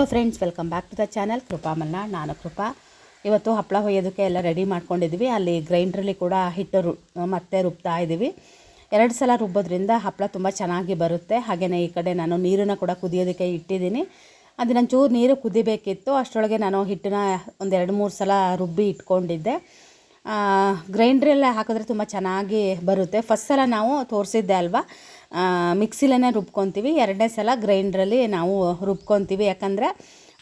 Hello friends welcome back to the channel Krupa Malla ನಾನು ಕೃಪಾ. ಇವತ್ತು ಹಪ್ಪಳ ಹೊಯ್ಯೋದಕ್ಕೆ ಎಲ್ಲ ರೆಡಿ ಮಾಡ್ಕೊಂಡಿದ್ವಿ. ಅಲ್ಲಿ ಗ್ರೈಂಡ್ರಲ್ಲಿ ಕೂಡ ಹಿಟ್ಟು ರು, ಮತ್ತೆ ರುಬ್ತಾ ಇದ್ದೀವಿ. ಎರಡು ಸಲ ರುಬ್ಬೋದ್ರಿಂದ ಹಪ್ಪಳ ತುಂಬ ಚೆನ್ನಾಗಿ ಬರುತ್ತೆ. ಹಾಗೆಯೇ ಈ ಕಡೆ ನಾನು ನೀರನ್ನು ಕೂಡ ಕುದಿಯೋದಕ್ಕೆ ಇಟ್ಟಿದ್ದೀನಿ. ಅದು ನಾನು ಚೂರು ನೀರು ಕುದಿಬೇಕಿತ್ತು. ಅಷ್ಟರೊಳಗೆ ನಾನು ಹಿಟ್ಟನ್ನ ಒಂದು ಎರಡು ಮೂರು ಸಲ ರುಬ್ಬಿ ಇಟ್ಕೊಂಡಿದ್ದೆ. ಗ್ರೈಂಡ್ರಲ್ಲೇ ಹಾಕಿದ್ರೆ ತುಂಬ ಚೆನ್ನಾಗಿ ಬರುತ್ತೆ. ಫಸ್ಟ್ ಸಲ ನಾವು ತೋರಿಸಿದ್ದೆ ಅಲ್ವಾ? ಮಿಕ್ಸಿಲೇ ರುಬ್ಕೊತೀವಿ. ಎರಡನೇ ಸಲ ಗ್ರೈಂಡ್ರಲ್ಲಿ ನಾವು ರುಬ್ಕೊತೀವಿ. ಯಾಕಂದರೆ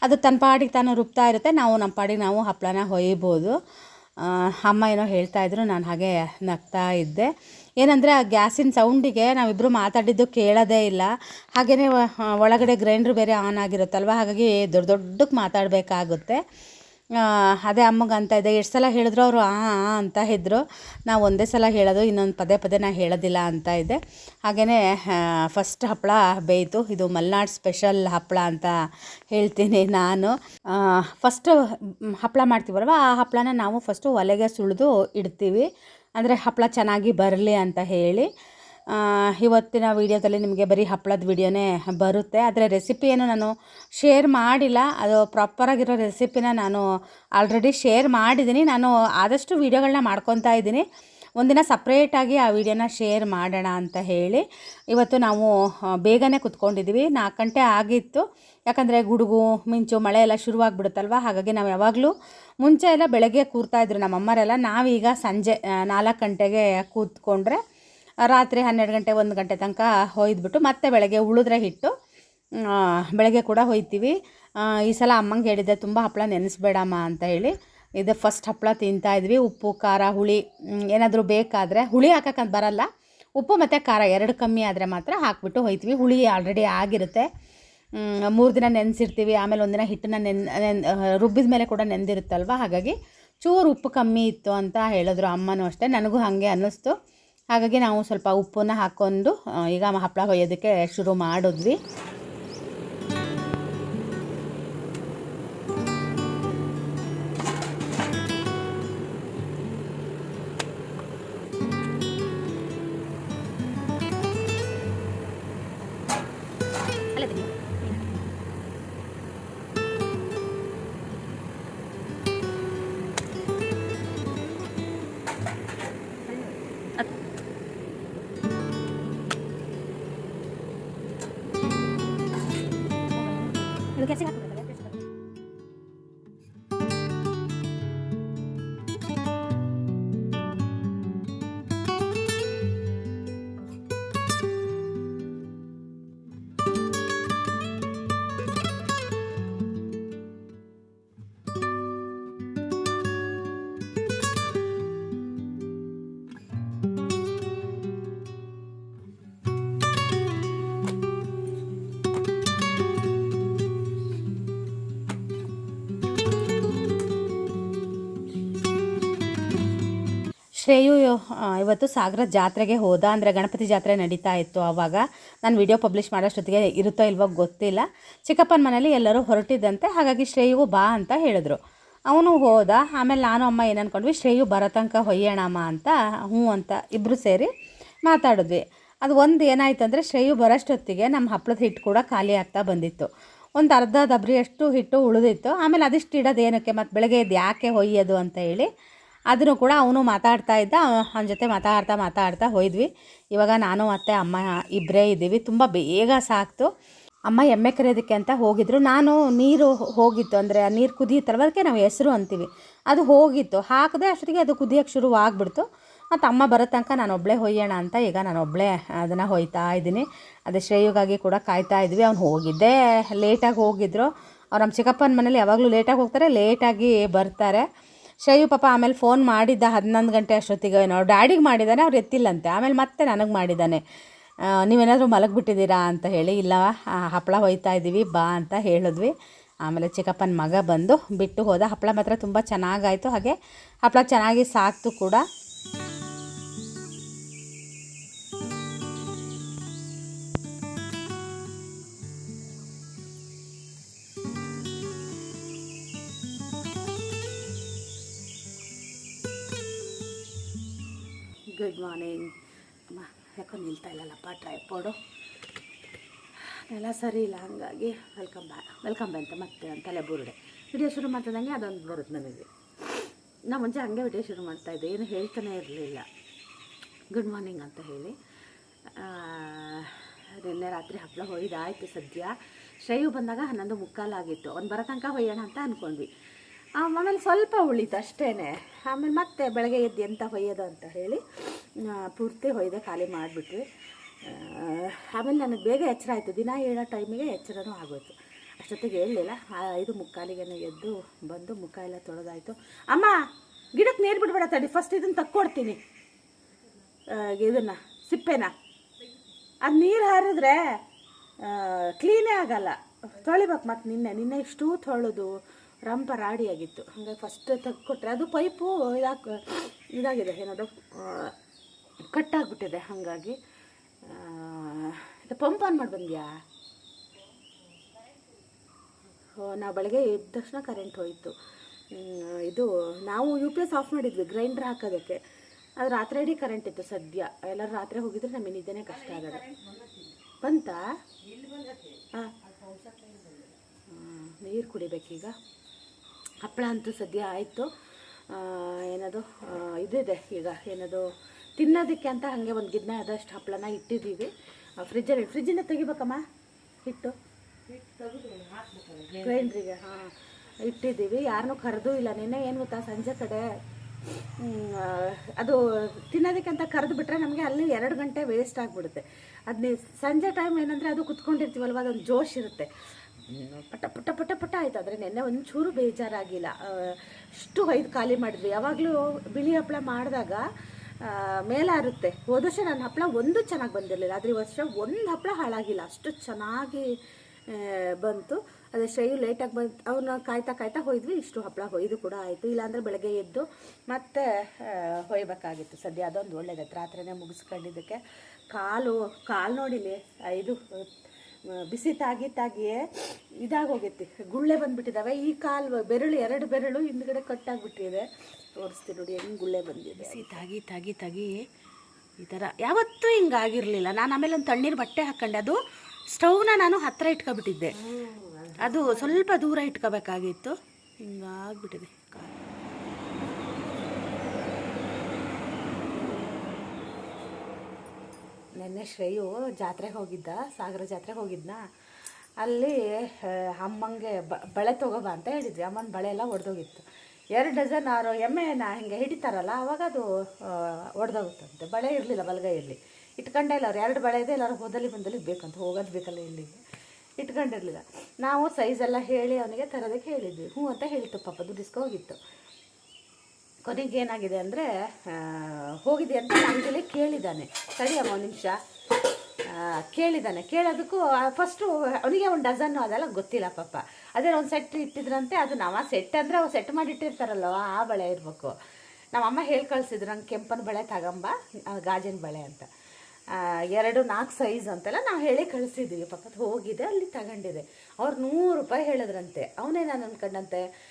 ಅದು ತನ್ನ ಪಾಡಿಗೆ ತಾನು ರುಬ್ತಾ ಇರುತ್ತೆ. ನಾವು ನಮ್ಮ ಪಾಡಿಗೆ ನಾವು ಹಪ್ಪಳನ ಹೊಯ್ಬೋದು. ಅಮ್ಮ ಏನೋ ಹೇಳ್ತಾ ಇದ್ರು, ನಾನು ಹಾಗೆ ನಗ್ತಾ ಇದ್ದೆ. ಏನಂದರೆ ಆ ಗ್ಯಾಸಿನ ಸೌಂಡಿಗೆ ನಾವಿಬ್ಬರು ಮಾತಾಡಿದ್ದು ಕೇಳೋದೇ ಇಲ್ಲ. ಹಾಗೆಯೇ ಒಳಗಡೆ ಗ್ರೈಂಡ್ರ್ ಬೇರೆ ಆನ್ ಆಗಿರುತ್ತಲ್ವ? ಹಾಗಾಗಿ ದೊಡ್ಡ ದೊಡ್ಡಕ್ಕೆ ಮಾತಾಡಬೇಕಾಗುತ್ತೆ. ಅದೇ ಅಮ್ಮಗೆ ಅಂತ ಇದೆ. ಎಷ್ಟು ಸಲ ಹೇಳಿದ್ರು ಅವರು, ಆ ಅಂತ ಇದ್ದರು ನಾವು ಒಂದೇ ಸಲ ಹೇಳೋದು, ಇನ್ನೊಂದು ಪದೇ ಪದೇ ನಾ ಹೇಳೋದಿಲ್ಲ ಅಂತ ಇದೆ. ಹಾಗೆಯೇ ಫಸ್ಟ್ ಹಪ್ಪಳ ಬೇಯಿತು. ಇದು ಮಲ್ನಾಡ್ ಸ್ಪೆಷಲ್ ಹಪ್ಪಳ ಅಂತ ಹೇಳ್ತೀನಿ ನಾನು. ಫಸ್ಟು ಹಪ್ಪಳ ಮಾಡ್ತೀವಲ್ವ? ಆ ಹಪ್ಪಳನ ನಾವು ಫಸ್ಟು ಒಲೆಗೆ ಸುಳಿದು ಇಡ್ತೀವಿ. ಅಂದರೆ ಹಪ್ಪಳ ಚೆನ್ನಾಗಿ ಬರಲಿ ಅಂತ ಹೇಳಿ. ಇವತ್ತಿನ ವೀಡಿಯೋದಲ್ಲಿ ನಿಮಗೆ ಬರೀ ಹಪ್ಪಳದ ವೀಡಿಯೋನೇ ಬರುತ್ತೆ. ಆದರೆ ರೆಸಿಪಿ ಏನು ನಾನು ಶೇರ್ ಮಾಡಿಲ್ಲ. ಅದು ಪ್ರಾಪರಾಗಿರೋ ರೆಸಿಪಿನ ನಾನು ಆಲ್ರೆಡಿ ಶೇರ್ ಮಾಡಿದ್ದೀನಿ. ನಾನು ಆದಷ್ಟು ವೀಡಿಯೋಗಳನ್ನ ಮಾಡ್ಕೊತಾ ಇದ್ದೀನಿ. ಒಂದಿನ ಸಪ್ರೇಟಾಗಿ ಆ ವಿಡಿಯೋನ ಶೇರ್ ಮಾಡೋಣ ಅಂತ ಹೇಳಿ. ಇವತ್ತು ನಾವು ಬೇಗನೆ ಕುತ್ಕೊಂಡಿದ್ದೀವಿ. ನಾಲ್ಕು ಗಂಟೆ ಆಗಿತ್ತು. ಯಾಕಂದರೆ ಗುಡುಗು, ಮಿಂಚು, ಮಳೆ ಎಲ್ಲ ಶುರುವಾಗಿಬಿಡುತ್ತಲ್ವ? ಹಾಗಾಗಿ ನಾವು ಯಾವಾಗಲೂ ಮುಂಚೆ ಎಲ್ಲ ಬೆಳಗ್ಗೆ ಕೂರ್ತಾಯಿದ್ರು ನಮ್ಮ ಅಮ್ಮರೆಲ್ಲ ನಾವೀಗ ಸಂಜೆ ನಾಲ್ಕು ಗಂಟೆಗೆ ಕೂತ್ಕೊಂಡ್ರೆ ರಾತ್ರಿ ಹನ್ನೆರಡು ಗಂಟೆ, ಒಂದು ಗಂಟೆ ತನಕ ಹೊಯ್ದುಬಿಟ್ಟು ಮತ್ತೆ ಬೆಳಗ್ಗೆ ಉಳಿದ್ರೆ ಹಿಟ್ಟು ಬೆಳಗ್ಗೆ ಕೂಡ ಹೊಯ್ತೀವಿ. ಈ ಸಲ ಅಮ್ಮಂಗೆ ಹೇಳಿದ್ದೆ, ತುಂಬ ಹಪ್ಪಳ ನೆನೆಸ್ಬೇಡಮ್ಮ ಅಂತ ಹೇಳಿ. ಇದು ಫಸ್ಟ್ ಹಪ್ಪಳ ತಿಂತಾ ಇದ್ವಿ. ಉಪ್ಪು, ಖಾರ, ಹುಳಿ ಏನಾದರೂ ಬೇಕಾದರೆ, ಹುಳಿ ಹಾಕೋಕ್ಕಂತ ಬರಲ್ಲ. ಉಪ್ಪು ಮತ್ತು ಖಾರ ಎರಡು ಕಮ್ಮಿ ಆದರೆ ಮಾತ್ರ ಹಾಕ್ಬಿಟ್ಟು ಹೊಯ್ತೀವಿ. ಹುಳಿ ಆಲ್ರೆಡಿ ಆಗಿರುತ್ತೆ. ಮೂರು ದಿನ ನೆನೆಸಿರ್ತೀವಿ. ಆಮೇಲೆ ಒಂದಿನ ಹಿಟ್ಟನ್ನ ನೆನ್ ನೆನ್ ರುಬ್ಬಿದ ಮೇಲೆ ಕೂಡ ನೆಂದಿರುತ್ತಲ್ವ ಹಾಗಾಗಿ ಚೂರು ಉಪ್ಪು ಕಮ್ಮಿ ಇತ್ತು ಅಂತ ಹೇಳಿದ್ರು ಅಮ್ಮನೂ ಅಷ್ಟೇ. ನನಗೂ ಹಾಗೆ ಅನ್ನಿಸ್ತು. ಹಾಗಾಗಿ ನಾವು ಸ್ವಲ್ಪ ಉಪ್ಪನ್ನು ಹಾಕ್ಕೊಂಡು ಈಗ ಹಪ್ಪಳ ಹೊಯ್ಯೋದಕ್ಕೆ ಶುರು ಮಾಡಿದ್ವಿ. ಶ್ರೇಯು ಇವತ್ತು ಸಾಗರ ಜಾತ್ರೆಗೆ ಹೋದ, ಅಂದರೆ ಗಣಪತಿ ಜಾತ್ರೆ ನಡೀತಾ ಇತ್ತು ಆವಾಗ ನಾನು ವಿಡಿಯೋ ಪಬ್ಲಿಷ್ ಮಾಡೋಷ್ಟೊತ್ತಿಗೆ ಇರುತ್ತೋ ಇಲ್ವೋ ಗೊತ್ತಿಲ್ಲ. ಚಿಕ್ಕಪ್ಪನ ಮನೇಲಿ ಎಲ್ಲರೂ ಹೊರಟಿದ್ದಂತೆ, ಹಾಗಾಗಿ ಶ್ರೇಯು ಬಾ ಅಂತ ಹೇಳಿದ್ರು. ಅವನು ಹೋದ, ಆಮೇಲೆ ನಾನು, ಅಮ್ಮ ಏನು ಅಂದ್ಕೊಂಡ್ವಿ ಶ್ರೇಯು ಬರತಂಕ ಹೊಯ್ಯೋಣಮ್ಮ ಅಂತ, ಹ್ಞೂ ಅಂತ ಇಬ್ಬರು ಸೇರಿ ಮಾತಾಡಿದ್ವಿ. ಅದು ಒಂದು ಏನಾಯ್ತು ಅಂದರೆ ಶ್ರೇಯು ಬರೋಷ್ಟೊತ್ತಿಗೆ ನಮ್ಮ ಹಪ್ಪಳದ ಹಿಟ್ಟು ಕೂಡ ಖಾಲಿ ಆಗ್ತಾ ಬಂದಿತ್ತು. ಒಂದು ಅರ್ಧ ದಬ್ರಿಯಷ್ಟು ಹಿಟ್ಟು ಉಳಿದಿತ್ತು. ಆಮೇಲೆ ಅದಿಷ್ಟು ಇಡೋದು ಏನಕ್ಕೆ ಮತ್ತು ಬೆಳಗ್ಗೆ ಇದು ಯಾಕೆ ಹೊಯ್ಯೋದು ಅಂತ ಹೇಳಿ ಅದನ್ನು ಕೂಡ ಅವನು ಮಾತಾಡ್ತಾ ಇದ್ದ. ಅವನ ಜೊತೆ ಮಾತಾಡ್ತಾ ಮಾತಾಡ್ತಾ ಹೋಯ್ದ್ವಿ. ಇವಾಗ ನಾನು ಮತ್ತು ಅಮ್ಮ ಇಬ್ಬರೇ ಇದ್ದೀವಿ. ತುಂಬ ಬೇಗ ಸಾಕ್ತು. ಅಮ್ಮ ಎಮ್ಮೆ ಕರೆಯೋದಕ್ಕೆ ಅಂತ ಹೋಗಿದ್ರು. ನಾನು ನೀರು ಹೋಗಿತ್ತು. ಅಂದರೆ ಆ ನೀರು ಕುದಿಯುತ್ತಲ್ವ ಅದಕ್ಕೆ ನಾವು ಹೆಸರು ಅಂತೀವಿ. ಅದು ಹೋಗಿತ್ತು. ಹಾಕಿದೆ ಅಷ್ಟೊತ್ತಿಗೆ ಅದು ಕುದಿಯೋಕ್ಕೆ ಶುರು ಆಗಿಬಿಡ್ತು. ಮತ್ತು ಅಮ್ಮ ಬರೋ ತನಕ ನಾನು ಒಬ್ಬಳೇ ಹೊಯ್ಯೋಣ ಅಂತ ಈಗ ನಾನು ಒಬ್ಬಳೇ ಅದನ್ನು ಹೊಯ್ತಾ ಇದ್ದೀನಿ. ಅದೇ ಶ್ರೇಯುಗಾಗಿ ಕೂಡ ಕಾಯ್ತಾ ಇದ್ವಿ. ಅವ್ನು ಹೋಗಿದ್ದೆ ಲೇಟಾಗಿ ಹೋಗಿದ್ರು. ಅವ್ರು ನಮ್ಮ ಚಿಕ್ಕಪ್ಪನ ಮನೇಲಿ ಯಾವಾಗಲೂ ಲೇಟಾಗಿ ಹೋಗ್ತಾರೆ. ಲೇಟಾಗಿ ಬರ್ತಾರೆ. ಶ್ರೇಯು ಪಾಪ ಆಮೇಲೆ ಫೋನ್ ಮಾಡಿದ್ದ ಹನ್ನೊಂದು ಗಂಟೆ ಅಷ್ಟೊತ್ತಿಗೆ ಏನೋ, ಡ್ಯಾಡಿಗೆ ಮಾಡಿದ್ದಾನೆ, ಅವ್ರು ಎತ್ತಿಲ್ಲಂತೆ. ಆಮೇಲೆ ಮತ್ತೆ ನನಗೆ ಮಾಡಿದ್ದಾನೆ. ನೀವೇನಾದರೂ ಮಲಗಿಬಿಟ್ಟಿದ್ದೀರಾ ಅಂತ ಹೇಳಿ, ಇಲ್ಲ ಹಪ್ಪಳ ಹೋಯ್ತಾ ಇದ್ದೀವಿ ಬಾ ಅಂತ ಹೇಳಿದ್ವಿ. ಆಮೇಲೆ ಚಿಕ್ಕಪ್ಪನ ಮಗ ಬಂದು ಬಿಟ್ಟು ಹೋದ. ಹಪ್ಪಳ ಮಾತ್ರ ತುಂಬ ಚೆನ್ನಾಗಾಯಿತು ಹಾಗೆ ಹಪ್ಪಳ ಚೆನ್ನಾಗಿ ಸಾಕ್ತು ಕೂಡ. ಗುಡ್ ಮಾರ್ನಿಂಗ್ ಅಮ್ಮ, ಯಾಕೋ ನಿಲ್ತಾ ಇಲ್ಲಲ್ಲಪ್ಪ ಟ್ರೈಪೋಡು ಎಲ್ಲ ಸರಿ ಇಲ್ಲ, ಹಾಗಾಗಿ ವೆಲ್ಕಮ್ ಬ್ಯಾ ವೆಲ್ಕಮ್ ಬ್ಯಾ ಅಂತ ಮತ್ತೆ ತಲೆ ಬುರುಡೆ. ವಿಡಿಯೋ ಶುರು ಮಾಡ್ತಿದ್ದಂಗೆ ಅದೊಂದು ಬರುತ್ತೆ ನನಗೆ. ನಾನು ಮುಂಚೆ ಹಂಗೆ ವಿಡಿಯೋ ಶುರು ಮಾಡ್ತಾಯಿದ್ದೆ ಏನು ಹೇಳ್ತಾನೆ ಇರಲಿಲ್ಲ. ಗುಡ್ ಮಾರ್ನಿಂಗ್ ಅಂತ ಹೇಳಿ. ನಿನ್ನೆ ರಾತ್ರಿ ಹಪ್ಪಳ ಹೋಯ್ದಾಯಿತು ಸದ್ಯ. ಶ್ರೇಯು ಬಂದಾಗ ಹನ್ನೊಂದು ಮುಕ್ಕಾಲಾಗಿತ್ತು ಒಂದು ಬರೋ ತನಕ ಹೊಯ್ಯೋಣ ಅಂತ ಅಂದ್ಕೊಂಡ್ವಿ ಆಮೇಲೆ ಸ್ವಲ್ಪ ಉಳಿತು ಅಷ್ಟೇ ಆಮೇಲೆ ಮತ್ತೆ ಬೆಳಗ್ಗೆ ಎದ್ದು ಎಂತ ಹೊಯ್ಯೋದು ಅಂತ ಹೇಳಿ ಪೂರ್ತಿ ಹೊಯ್ದೆ ಖಾಲಿ ಮಾಡಿಬಿಟ್ವಿ. ಆಮೇಲೆ ನನಗೆ ಬೇಗ ಎಚ್ಚರ ಆಯಿತು. ದಿನ ಹೇಳೋ ಟೈಮಿಗೆ ಎಚ್ಚರನೂ ಆಗೋಯ್ತು. ಅಷ್ಟೊತ್ತಿಗೆ ಹೇಳಲಿಲ್ಲ. ಐದು ಮುಕ್ಕಾಲಿಗೆ ಎದ್ದು ಬಂದು ಮುಖ ಎಲ್ಲ ತೊಳೆದಾಯಿತು. ಅಮ್ಮ, ಗಿಡಕ್ಕೆ ನೀರು ಬಿಡಬೇಡ ತಡಿ. ಫಸ್ಟ್ ಇದನ್ನು ತಕ್ಕೊಡ್ತೀನಿ. ಇದನ್ನು, ಸಿಪ್ಪೆನ. ಅದು ನೀರು ಹಾರಿದ್ರೆ ಕ್ಲೀನೇ ಆಗಲ್ಲ. ತೊಳಿಬೇಕು ಮತ್ತು ನಿನ್ನೆ. ನಿನ್ನೆ ಇಷ್ಟು ತೊಳೆದು ರಂಪ ರಾಡಿಯಾಗಿತ್ತು. ಹಾಗಾಗಿ ಫಸ್ಟ್ ತೆಗ್ಕೊಟ್ರೆ ಅದು ಪೈಪು ಇದಾಕ ಇದಾಗಿದೆ ಏನದು ಕಟ್ಟಾಗ್ಬಿಟ್ಟಿದೆ ಹಾಗಾಗಿ ಪಂಪ್ ಆನ್ ಮಾಡಿ ಬಂದ್ಯಾ? ನಾವು ಬೆಳಗ್ಗೆ ಎದ್ದ ತಕ್ಷಣ ಕರೆಂಟ್ ಹೋಯಿತು. ಇದು ನಾವು ಯು ಪಿ ಎಸ್ ಆಫ್ ಮಾಡಿದ್ವಿ ಗ್ರೈಂಡ್ರ್ ಹಾಕೋದಕ್ಕೆ. ಅದು ರಾತ್ರಿ ಇಡೀ ಕರೆಂಟ್ ಇತ್ತು ಸದ್ಯ. ಎಲ್ಲರೂ ರಾತ್ರಿ ಹೋಗಿದ್ರೆ ನಮಗೆ ನಿದ್ದೆನೇ ಕಷ್ಟ ಆಗೋದು. ಬಂತಾ? ಹಾಂ. ನೀರು ಕುಡಿಬೇಕೀಗ? ಹಪ್ಪಳ ಅಂತೂ ಸದ್ಯ ಆಯಿತು. ಏನದು? ಇದಿದೆ ಈಗ ಏನದು? ತಿನ್ನೋದಕ್ಕೆ ಅಂತ ಹಾಗೆ ಒಂದು ಗಿದ್ನ ಆದಷ್ಟು ಹಪ್ಪಳನ ಇಟ್ಟಿದ್ದೀವಿ. ಫ್ರಿಜ್ಜಲ್ಲಿ ಫ್ರಿಜ್ಜಿಂದ ತೆಗಿಬೇಕಮ್ಮ? ಹಿಟ್ಟು. ಗ್ರೈಂಡ್ರಿಗೆ ಹಾಂ. ಇಟ್ಟಿದ್ದೀವಿ. ಯಾರನ್ನೂ ಕರೆದೂ ಇಲ್ಲ. ನಿನ್ನೆ ಏನು ಗೊತ್ತಾ? ಸಂಜೆ ಕಡೆ ಅದು ತಿನ್ನೋದಕ್ಕೆ ಅಂತ ಕರೆದು ಬಿಟ್ರೆ ನಮಗೆ ಅಲ್ಲಿ ಎರಡು ಗಂಟೆ ವೇಸ್ಟ್ ಆಗಿಬಿಡುತ್ತೆ. ಅದನ್ನ ಸಂಜೆ ಟೈಮ್ ಏನಂದರೆ ಅದು ಕುತ್ಕೊಂಡಿರ್ತೀವಲ್ವ? ಅದೊಂದು ಜೋಶ್ ಇರುತ್ತೆ. ಪಟ ಪಟ ಪಟ ಪಟ ಆಯ್ತು. ಆದರೆ ನೆನ್ನೆ ಒಂಚೂರು ಬೇಜಾರಾಗಿಲ್ಲ. ಅಷ್ಟು ಹೊಯ್ದು ಖಾಲಿ ಮಾಡಿದ್ವಿ. ಯಾವಾಗಲೂ ಬಿಳಿ ಹಪ್ಪಳ ಮಾಡಿದಾಗ ಮೇಲಾರುತ್ತೆ. ಹೋದ ವರ್ಷ ನನ್ನ ಹಪ್ಪಳ ಒಂದು ಚೆನ್ನಾಗಿ ಬಂದಿರಲಿಲ್ಲ. ಆದರೆ ಈ ವರ್ಷ ಒಂದು ಹಪ್ಪಳ ಹಾಳಾಗಿಲ್ಲ. ಅಷ್ಟು ಚೆನ್ನಾಗಿ ಬಂತು. ಅದೇ ಶ್ರೇಯು ಲೇಟಾಗಿ ಬಂತು ಅವನ್ನ ಕಾಯ್ತಾ ಕಾಯ್ತಾ ಹೋಯ್ದ್ವಿ. ಇಷ್ಟು ಹಪ್ಪಳ ಹೊಯ್ದು ಕೂಡ ಆಯಿತು. ಇಲ್ಲಾಂದರೆ ಬೆಳಗ್ಗೆ ಎದ್ದು ಮತ್ತೆ ಹೊಯ್ಬೇಕಾಗಿತ್ತು. ಸದ್ಯ ಅದೊಂದು ಒಳ್ಳೇದಾಯ್ತು. ರಾತ್ರಿನೇ ಮುಗಿಸ್ಕೊಂಡಿದ್ದಕ್ಕೆ ಕಾಲು ಕಾಲು ನೋಡಿಲಿ ಇದು ಬಿಸಿ ತಾಗಿ ತಾಗಿಯೇ ಇದಾಗೋಗೈತಿ. ಗುಳ್ಳೆ ಬಂದ್ಬಿಟ್ಟಿದ್ದಾವೆ ಈ ಕಾಲು ಬೆರಳು ಎರಡು ಬೆರಳು ಹಿಂದ್ಗಡೆ ಕಟ್ಟಾಗ್ಬಿಟ್ಟಿದೆ. ತೋರಿಸ್ತೀನಿ ನೋಡಿ ಹೆಂಗೆ ಗುಳ್ಳೆ ಬಂದಿದೆ. ಬಿಸಿ ತಾಗಿ ತಾಗಿ ತಾಗಿ ಈ ಥರ ಯಾವತ್ತೂ ಹಿಂಗಾಗಿರಲಿಲ್ಲ ನಾನು ಆಮೇಲೆ ಒಂದು ತಣ್ಣೀರು ಬಟ್ಟೆ ಹಾಕ್ಕೊಂಡೆ ಅದು ಸ್ಟೌವ್ನ ನಾನು ಹತ್ತಿರ ಇಟ್ಕೊಬಿಟ್ಟಿದ್ದೆ. ಅದು ಸ್ವಲ್ಪ ದೂರ ಇಟ್ಕೋಬೇಕಾಗಿತ್ತು. ಹಿಂಗಾಗ್ಬಿಟ್ಟಿದೆ ಕಾಲು ನೆನ್ನೆ ಶ್ರೇಯು ಜಾತ್ರೆಗೆ ಹೋಗಿದ್ದ, ಸಾಗರ ಜಾತ್ರೆಗೆ ಹೋಗಿದ್ನ. ಅಲ್ಲಿ ಅಮ್ಮಂಗೆ ಬಳೆ ತಗೋಬ ಅಂತ ಹೇಳಿದ್ವಿ. ಅಮ್ಮನ ಬಳೆ ಎಲ್ಲ ಒಡೆದೋಗಿತ್ತು. ಎರಡು ಡಜನ್ ಆರು ಎಮ್ಮೆನ ಹಿಂಗೆ ಹಿಡಿತಾರಲ್ಲ, ಅವಾಗ ಅದು ಒಡೆದೋಗುತ್ತಂತೆ. ಬಳೆ ಇರಲಿಲ್ಲ ಬಲಗೈಯಲ್ಲಿ. ಇಟ್ಕೊಂಡೇ ಇಲ್ಲ ಅವ್ರು. ಎರಡು ಬಳೆ ಇದೆ, ಎಲ್ಲರೂ ಹೋದಲ್ಲಿ ಬಂದಲ್ಲಿ ಬೇಕಂತ, ಹೋಗೋದು ಬೇಕಲ್ಲ ಇಲ್ಲಿಗೆ ಇಟ್ಕೊಂಡಿರಲಿಲ್ಲ. ನಾವು ಸೈಜೆಲ್ಲ ಹೇಳಿ ಅವನಿಗೆ ತರೋದಕ್ಕೆ ಹೇಳಿದ್ವಿ. ಹ್ಞೂ ಅಂತ ಹೇಳಿತ್ತು ಪಾಪ ದುಡ್ಡಿಸ್ಕೊ ಹೋಗಿತ್ತು. ಕೊನೆಗೆ ಏನಾಗಿದೆ ಅಂದರೆ ಹೋಗಿದೆ ಅಂತ ಅಂಗಡಿಲಿ ಕೇಳಿದ್ದಾನೆ ಸರಿ ಅಮ್ಮ ಒಂದು ನಿಮಿಷ. ಕೇಳಿದ್ದಾನೆ ಕೇಳೋದಕ್ಕೂ ಫಸ್ಟು ಅವನಿಗೆ ಒಂದು ಡಜನ್ ಅದೆಲ್ಲ ಗೊತ್ತಿಲ್ಲ ಪಾಪ. ಅದೇ ಒಂದು ಸೆಟ್ ಇಟ್ಟಿದ್ರಂತೆ ಅದು ನಾವು ಸೆಟ್ ಅಂದರೆ ಅವ್ರು ಸೆಟ್ ಮಾಡಿಟ್ಟಿರ್ತಾರಲ್ವ ಆ ಬಳೆ ಇರಬೇಕು. ನಮ್ಮ ಅಮ್ಮ ಹೇಳಿ ಕಳಿಸಿದ್ರು ನಂಗೆ ಕೆಂಪನ ಬಳೆ ತಗೊಂಬ ಗಾಜಿನ ಬಳೆ ಅಂತ. ಎರಡು ನಾಲ್ಕು ಸೈಜ್ ಅಂತೆಲ್ಲ ನಾವು ಹೇಳಿ ಕಳಿಸಿದ್ವಿ. ಪಾಪ ಹೋಗಿದೆ ಅಲ್ಲಿ ತಗೊಂಡಿದೆ. ಅವ್ರು ನೂರು ರೂಪಾಯಿ ಹೇಳಿದ್ರಂತೆ. ಅವನೇ ನಾನು ಅನ್ಕೊಂಡಂತೆ ಅಯ್ಯೋ,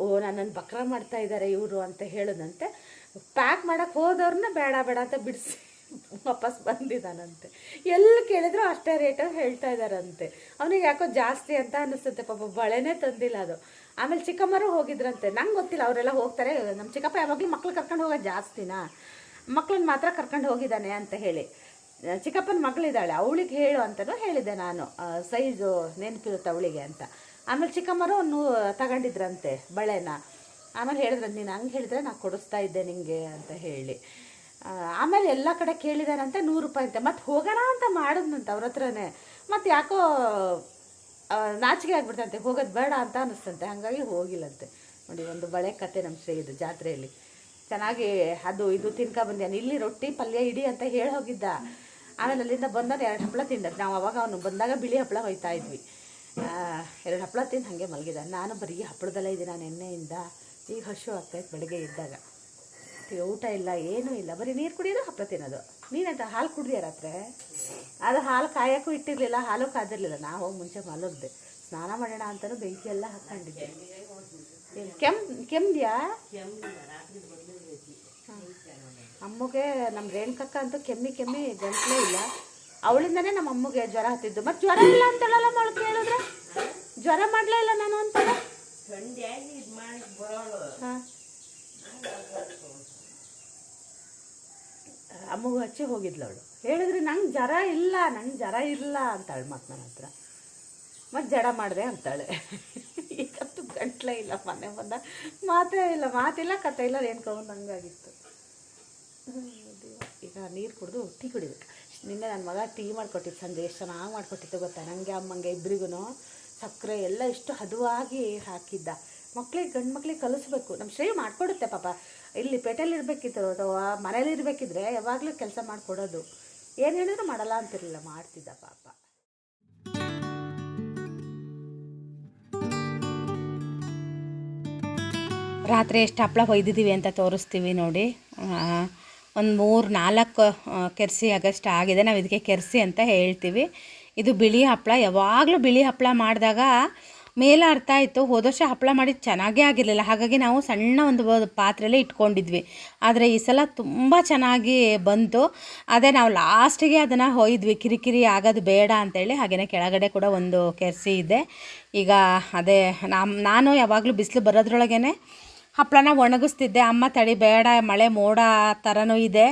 ಓ, ನನ್ನನ್ನು ಬಕ್ರ ಮಾಡ್ತಾ ಇದ್ದಾರೆ ಇವರು ಅಂತ ಹೇಳಿದಂತೆ. ಪ್ಯಾಕ್ ಮಾಡೋಕ್ಕೆ ಹೋದವ್ರನ್ನ ಬೇಡ ಬೇಡ ಅಂತ ಬಿಡಿಸಿ. ವಾಪಸ್ ಬಂದಿದ್ದಾನಂತೆ. ಎಲ್ಲಿ ಕೇಳಿದ್ರು ಅಷ್ಟೇ ರೇಟ್ ಹೇಳ್ತಾ ಇದ್ದಾರಂತೆ. ಅವನಿಗೆ ಯಾಕೋ ಜಾಸ್ತಿ ಅಂತ ಅನಿಸುತ್ತೆ, ಪಾಪ ಬಳೆನೇ ತಂದಿಲ್ಲ ಅದು. ಆಮೇಲೆ ಚಿಕ್ಕಮ್ಮರು ಹೋಗಿದ್ರಂತೆ. ನಂಗೆ ಗೊತ್ತಿಲ್ಲ, ಅವರೆಲ್ಲ ಹೋಗ್ತಾರೆ. ನಮ್ಮ ಚಿಕ್ಕಪ್ಪ ಯಾವಾಗಲೂ ಮಕ್ಳು ಕರ್ಕೊಂಡು ಹೋಗೋದು ಜಾಸ್ತಿನಾ? ಮಕ್ಳನ್ನ ಮಾತ್ರ ಕರ್ಕೊಂಡು ಹೋಗಿದ್ದಾನೆ ಅಂತ ಹೇಳಿ. ಚಿಕ್ಕಪ್ಪನ ಮಗಳಿದ್ದಾಳೆ, ಅವಳಿಗೆ ಹೇಳು ಅಂತಲೂ ಹೇಳಿದ್ದೆ ನಾನು. ಸೈಜು ನೆನಪಿರುತ್ತೆ ಅವಳಿಗೆ ಅಂತ. ಆಮೇಲೆ ಚಿಕ್ಕಮ್ಮರು ನೂ, ತಗೊಂಡಿದ್ರಂತೆ ಬಳೆನ. ಆಮೇಲೆ ಹೇಳಿದ್ರೆ, ನೀನು ಹಂಗೆ ಹೇಳಿದ್ರೆ ನಾನು ಕೊಡಿಸ್ತಾ ಇದ್ದೆ ನಿಂಗೆ ಅಂತ ಹೇಳಿ. ಆಮೇಲೆ ಎಲ್ಲ ಕಡೆ ಕೇಳಿದಾರಂತೆ ನೂರು ರೂಪಾಯಿ ಅಂತೆ. ಮತ್ತೆ ಹೋಗೋಣ ಅಂತ ಮಾಡಿದ್ನಂತೆ ಅವ್ರ ಹತ್ರನೇ. ಮತ್ತು ಯಾಕೋ ನಾಚಿಕೆ ಆಗ್ಬಿಡ್ತಂತೆ. ಹೋಗೋದು ಬೇಡ ಅಂತ ಅನಿಸ್ತಂತೆ. ಹಾಗಾಗಿ ಹೋಗಿಲ್ಲಂತೆ. ನೋಡಿ, ಒಂದು ಬಳೆ ಕತೆ ನಮ್ಮ ಶ್ರೇಯದು ಜಾತ್ರೆಯಲ್ಲಿ. ಚೆನ್ನಾಗಿ ಅದು ಇದು ತಿನ್ಕೊ ಬಂದ್ಯಾನ. ಇಲ್ಲಿ ರೊಟ್ಟಿ ಪಲ್ಯ ಇಡಿ ಅಂತ ಹೇಳಿ ಹೋಗಿದ್ದ. ಆಮೇಲೆ ಅಲ್ಲಿಂದ ಬಂದಾಗ ಎರಡು ಹಪ್ಪಳ ತಿಂದ ನಾವು ಅವಾಗ ಅವನು ಬಂದಾಗ ಬಿಳಿ ಹಪ್ಪಳ ಹೋಯ್ತಾ ಇದ್ವಿ. ಎರಡು ಹಪ್ಪಳ ತಿಂದು ಹಾಗೆ ಮಲಗಿದ. ನಾನು ಬರೀ ಹಪ್ಪಳದಲ್ಲೇ ಇದ್ದೀನಿ ನಾನು ಎಣ್ಣೆಯಿಂದ ಈಗ ಹಶು ಆಗ್ತಾಯಿತ್ತು ಬೆಳಗ್ಗೆ ಇದ್ದಾಗ ಊಟ ಇಲ್ಲ, ಏನೂ ಇಲ್ಲ. ಬರೀ ನೀರು ಕುಡಿಯೋದು ಹಪ್ಪಳ ತಿನ್ನೋದು. ನೀನಂತ ಹಾಲು ಕುಡಿದ್ರಿ ರಾತ್ರಿ? ಅದು ಹಾಲು ಕಾಯೋಕ್ಕೂ ಇಟ್ಟಿರಲಿಲ್ಲ, ಹಾಲು ಕಾದಿರಲಿಲ್ಲ. ನಾವು ಹೋಗಿ ಮುಂಚೆ ಮಲಗ್ದೆ. ಸ್ನಾನ ಮಾಡೋಣ ಅಂತಲೂ ಬೆಂಕಿ ಎಲ್ಲ ಹಾಕ್ಕೊಂಡಿದ್ದೆ. ಕೆಮ್, ಕೆಮ್ದ್ಯಾ? ಅಮ್ಮಗೆ ನಮ್ಮ ರೇಣುಕಕ್ಕ ಅಂತೂ ಕೆಮ್ಮಿ ಕೆಮ್ಮಿ ಗಂಟಲೇ ಇಲ್ಲ. ಅವಳಿಂದನೇ ನಮ್ಮ ಅಮ್ಮಗೆ ಜ್ವರ ಹತ್ತಿದ್ದು. ಮತ್ತೆ ಜ್ವರ ಇಲ್ಲ ಅಂತೇಳಲ್ಲ ಅವಳು ಕೇಳಿದ್ರೆ? ಜ್ವರ ಮಾಡಲೇ ಇಲ್ಲ ನಾನು ಅಂತಾಳೆ? ಅಮ್ಮಗೂ ಹಚ್ಚಿ ಹೋಗಿದ್ಲು ಅವಳು. ಹೇಳಿದ್ರೆ ನಂಗೆ ಜ್ವರ ಇಲ್ಲ ನಂಗೆ ಜ್ವರ ಇಲ್ಲ ಅಂತಾಳೆ ಮತ್ತೆ ನನ್ನ ಹತ್ರ. ಮತ್ತು ಜಡ ಮಾಡಿದೆ ಅಂತಾಳೆ. ಈಗಂತೂ ಗಂಟ್ಲೇ ಇಲ್ಲ ಮನೆ ಬಂದ. ಮಾತೇ ಇಲ್ಲ ಮಾತಿಲ್ಲ ಕತೆ ಇಲ್ಲ ಏನು ಹಂಗಾಗಿತ್ತು. ಹ್ಮ್, ದೇವ. ಈಗ ನೀರು ಕುಡಿದು ಟೀ ಕುಡಿಬೇಕು. ನಿನ್ನೆ ನನ್ನ ಮಗ ಟೀ ಮಾಡಿಕೊಟ್ಟಿದ್ದು ಸಂಜೆ, ಎಷ್ಟು ಚೆನ್ನಾಗಿ ಮಾಡಿಕೊಟ್ಟಿತ್ತು ಗೊತ್ತಾ? ನನಗೆ ಅಮ್ಮಂಗೆ ಇಬ್ಬರಿಗೂ ಸಕ್ಕರೆ ಎಲ್ಲ ಇಷ್ಟು ಹದವಾಗಿ ಹಾಕಿದ್ದ. ಮಕ್ಳಿಗೆ, ಗಂಡು ಮಕ್ಳಿಗೆ ಕಲಿಸ್ಬೇಕು. ನಮ್ಮ ಶ್ರೇಯ ಮಾಡಿಕೊಡುತ್ತೆ ಪಾಪ. ಇಲ್ಲಿ ಪೇಟೆಯಲ್ಲಿ ಇರಬೇಕಿತ್ತು ಅಥವಾ ಮನೇಲಿ ಇರಬೇಕಿದ್ರೆ ಯಾವಾಗಲೂ ಕೆಲಸ ಮಾಡಿಕೊಡೋದು. ಏನು ಹೇಳಿದ್ರು ಮಾಡಲ್ಲ ಅಂತಿರಲಿಲ್ಲ, ಮಾಡ್ತಿದ್ದ ಪಾಪ. ರಾತ್ರಿ ಎಷ್ಟು ಹಪ್ಪಳ ಒಯ್ದಿದ್ದೀವಿ ಅಂತ ತೋರಿಸ್ತೀವಿ ನೋಡಿ. ಒಂದು ಮೂರು ನಾಲ್ಕು ಕೆರೆಸಿ ಆಗಷ್ಟು ಆಗಿದೆ. ನಾವು ಇದಕ್ಕೆ ಕೆರ್ಸಿ ಅಂತ ಹೇಳ್ತೀವಿ. ಇದು ಬಿಳಿ ಹಪ್ಪಳ ಯಾವಾಗಲೂ ಬಿಳಿ ಹಪ್ಪಳ ಮಾಡಿದಾಗ ಮೇಲೆ ಅರ್ಥ ಆಯಿತು. ಹೋದ ವರ್ಷ ಹಪ್ಪಳ ಮಾಡಿದ್ದು ಚೆನ್ನಾಗೇ ಆಗಿರಲಿಲ್ಲ. ಹಾಗಾಗಿ ನಾವು ಸಣ್ಣ ಒಂದು ಪಾತ್ರೆಯಲ್ಲಿ ಇಟ್ಕೊಂಡಿದ್ವಿ. ಆದರೆ ಈ ಸಲ ತುಂಬ ಚೆನ್ನಾಗಿ ಬಂತು. ಅದೇ ನಾವು ಲಾಸ್ಟಿಗೆ ಅದನ್ನು ಹೊಯ್ದ್ವಿ. ಕಿರಿಕಿರಿ ಆಗೋದು ಬೇಡ ಅಂತೇಳಿ ಹಾಗೆಯೇ ಕೆಳಗಡೆ ಕೂಡ ಒಂದು ಕೆರೆಸಿ ಇದೆ. ಈಗ ಅದೇ ನಾನು ಯಾವಾಗಲೂ ಬಿಸಿಲು ಬರೋದ್ರೊಳಗೇ ಹಪ್ಪಳನ ಒಣಗಿಸ್ತಿದ್ದೆ. ಅಮ್ಮ ತಡಿ, ಬೇಡ, ಮಳೆ ಮೋಡ ಥರನೂ ಇದೆ.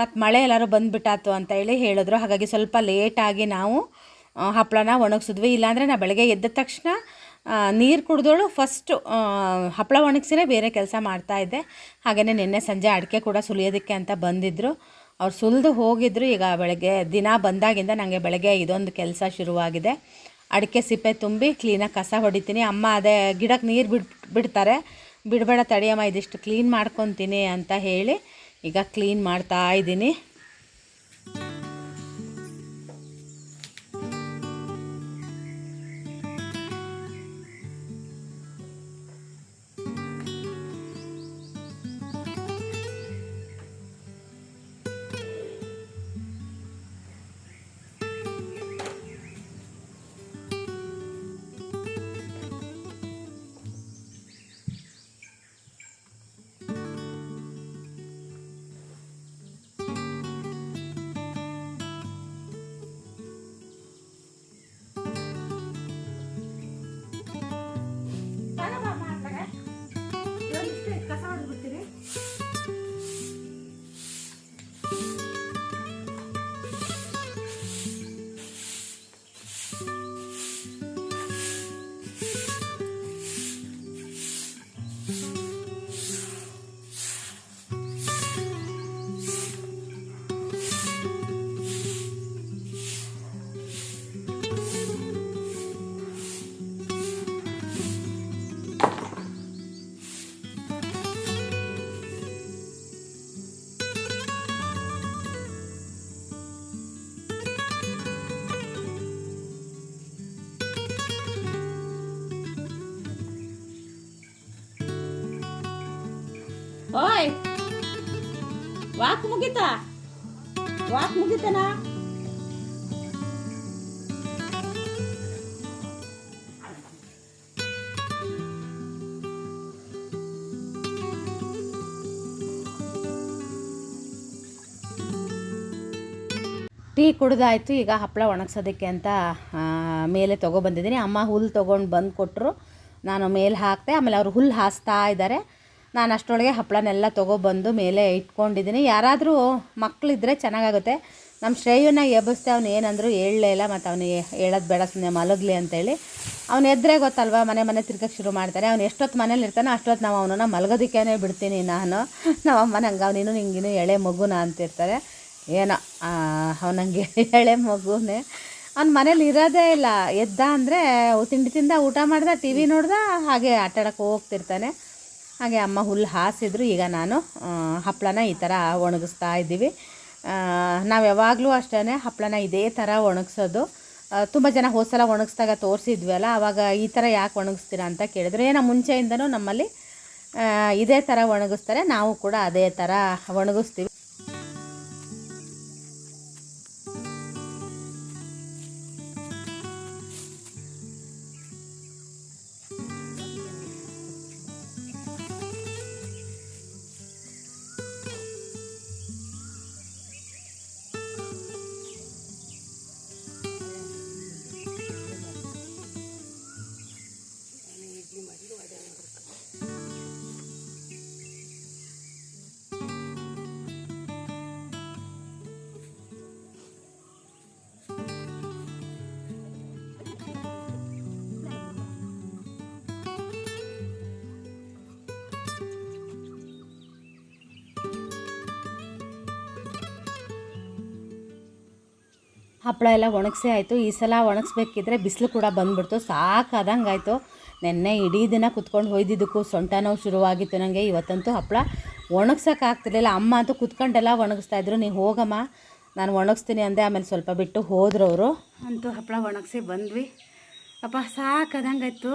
ಮತ್ತು ಮಳೆ ಎಲ್ಲರೂ ಬಂದುಬಿಟ್ಟಾತು ಅಂತ ಹೇಳಿ ಹೇಳಿದ್ರು. ಹಾಗಾಗಿ ಸ್ವಲ್ಪ ಲೇಟಾಗಿ ನಾವು ಹಪ್ಪಳನ ಒಣಗಿಸಿದ್ವಿ. ಇಲ್ಲಾಂದರೆ ನಾ ಬೆಳಗ್ಗೆ ಎದ್ದ ತಕ್ಷಣ ನೀರು ಕುಡಿದೋಳು ಫಸ್ಟು ಹಪ್ಪಳ ಒಣಗಿಸಿನೇ ಬೇರೆ ಕೆಲಸ ಮಾಡ್ತಾಯಿದ್ದೆ ಹಾಗೆಯೇ ನಿನ್ನೆ ಸಂಜೆ ಅಡಿಕೆ ಕೂಡ ಸುಲಿಯೋದಕ್ಕೆ ಅಂತ ಬಂದಿದ್ದರು ಅವ್ರು ಸುಲಿದು ಹೋಗಿದ್ರು. ಈಗ ಬೆಳಗ್ಗೆ, ದಿನ ಬಂದಾಗಿಂದ ನನಗೆ ಬೆಳಗ್ಗೆ ಇದೊಂದು ಕೆಲಸ ಶುರುವಾಗಿದೆ. ಅಡಿಕೆ ಸಿಪ್ಪೆ ತುಂಬಿ ಕ್ಲೀನಾಗಿ ಕಸ ಹೊಡಿತೀನಿ. ಅಮ್ಮ ಅದೇ ಗಿಡಕ್ಕೆ ನೀರು ಬಿಡ್, ಬಿಡ್ತಾರೆ. ಬಿಡಬೇಡ ತಡೆಯಮ್ಮ ಇದಿಷ್ಟು ಕ್ಲೀನ್ ಮಾಡ್ಕೊತೀನಿ ಅಂತ ಹೇಳಿ ಈಗ ಕ್ಲೀನ್ ಮಾಡ್ತಾ ಇದ್ದೀನಿ. ಓಯ್ ವಾಕ್ ವಾಕ್ ಟೀ ಕುಡ್ದಾಯ್ತು, ಈಗ ಹಪ್ಪಳ ಒಣಗ್ಸೋದಕ್ಕೆ ಅಂತ ಮೇಲೆ ತೊಗೊಬಂದಿದ್ದೀನಿ ಅಮ್ಮ ಹುಲ್ಲು ತೊಗೊಂಡು ಬಂದು ಕೊಟ್ಟರು ನಾನು ಮೇಲೆ ಹಾಕ್ತೆ, ಆಮೇಲೆ ಅವರು ಹುಲ್ಲು ಹಾಸ್ತಾ ಇದ್ದಾರೆ ನಾನು ಅಷ್ಟರೊಳಗೆ ಹಪ್ಪಳನೆಲ್ಲ ತೊಗೊಬಂದು ಮೇಲೆ ಇಟ್ಕೊಂಡಿದ್ದೀನಿ. ಯಾರಾದರೂ ಮಕ್ಕಳಿದ್ರೆ ಚೆನ್ನಾಗಾಗುತ್ತೆ. ನಮ್ಮ ಶ್ರೇಯನ್ನ ಎಬ್ಬಿಸ್ದೆ ಅವ್ನು ಏನಂದ್ರು ಹೇಳಲೇ ಇಲ್ಲ, ಮತ್ತು ಅವನು ಹೇಳೋದು ಬೇಡ ಸುಮ್ಮನೆ ಮಲಗಲಿ ಅಂತೇಳಿ. ಅವ್ನು ಎದ್ರೆ ಗೊತ್ತಲ್ವಾ, ಮನೆ ಮನೆ ತಿರ್ಗಕ್ಕೆ ಶುರು ಮಾಡ್ತಾರೆ. ಅವ್ನು ಎಷ್ಟೊತ್ತು ಮನೇಲಿ ಇರ್ತಾನೋ ಅಷ್ಟೊತ್ತು ನಾವು ಅವನನ್ನು ಮಲಗೋದಕ್ಕೇ ಬಿಡ್ತೀನಿ ನಾನು. ನಮ್ಮ ಅಮ್ಮ ನಂಗೆ ಅವನಿನ್ನು ನಿಂಗಿನ್ನು ಎಳೆ ಮಗುನ ಅಂತಿರ್ತಾರೆ. ಏನೋ ಅವನಂಗೆ ಎಳೆ ಮಗುನೇ. ಅವ್ನು ಮನೇಲಿ ಇರೋದೇ ಇಲ್ಲ. ಎದ್ದ ಅಂದರೆ ತಿಂಡಿ ತಿಂದ ಊಟ ಮಾಡ್ದ ಟಿ ವಿ ನೋಡ್ದ, ಹಾಗೆ ಆಟ ಆಡಕ್ಕೆ ಹೋಗ್ತಿರ್ತಾನೆ. ಹಾಗೆ ಅಮ್ಮ ಹುಲ್ಲು ಹಾಸಿದ್ರು. ಈಗ ನಾನು ಹಪ್ಪಳನ ಈ ಥರ ಒಣಗಿಸ್ತಾ ಇದ್ದೀವಿ. ನಾವು ಯಾವಾಗಲೂ ಅಷ್ಟೇ ಹಪ್ಪಳನ ಇದೇ ಥರ ಒಣಗಿಸೋದು. ತುಂಬ ಜನ ಹೋದ ಸಲ ಒಣಗಿಸ್ದಾಗ ತೋರಿಸಿದ್ವಲ್ಲ ಆವಾಗ ಈ ಥರ ಯಾಕೆ ಒಣಗಿಸ್ತೀರಾ ಅಂತ ಕೇಳಿದ್ರು. ಏನೋ ಮುಂಚೆಯಿಂದನೂ ನಮ್ಮಲ್ಲಿ ಇದೇ ಥರ ಒಣಗಿಸ್ತಾರೆ. ನಾವು ಕೂಡ ಅದೇ ಥರ ಒಣಗಿಸ್ತೀವಿ. ಹಪ್ಪಳ ಎಲ್ಲ ಒಣಗಿಸಿ ಆಯಿತು. ಈ ಸಲ ಒಣಗಿಸ್ಬೇಕಿದ್ರೆ ಬಿಸಿಲು ಕೂಡ ಬಂದ್ಬಿಡ್ತು. ಸಾಕಾದಂಗೆ ಆಯಿತು ನೆನ್ನೆ ಇಡೀ ದಿನ ಕುತ್ಕೊಂಡು ಹೊಯ್ದಿದ್ದಕ್ಕೂ ಸೊಂಟ ನೋವು ಶುರುವಾಗಿತ್ತು ನನಗೆ ಇವತ್ತಂತೂ ಹಪ್ಪಳ ಒಣಗ್ಸೋಕ್ಕಾಗ್ತಿರ್ಲಿಲ್ಲ ಅಮ್ಮ ಅಂತೂ ಕುತ್ಕೊಂಡೆಲ್ಲ ಒಣಗಿಸ್ತಾ ಇದ್ರು. ನೀವು ಹೋಗಮ್ಮ. ನಾನು ಒಣಗಿಸ್ತೀನಿ ಅಂದೆ. ಆಮೇಲೆ ಸ್ವಲ್ಪ ಬಿಟ್ಟು ಹೋದ್ರು ಅವರು. ಅಂತೂ ಹಪ್ಪಳ ಒಣಗಿಸಿ ಬಂದ್ವಿ. ಅಪ್ಪ, ಸಾಕದಂಗಾಯ್ತು.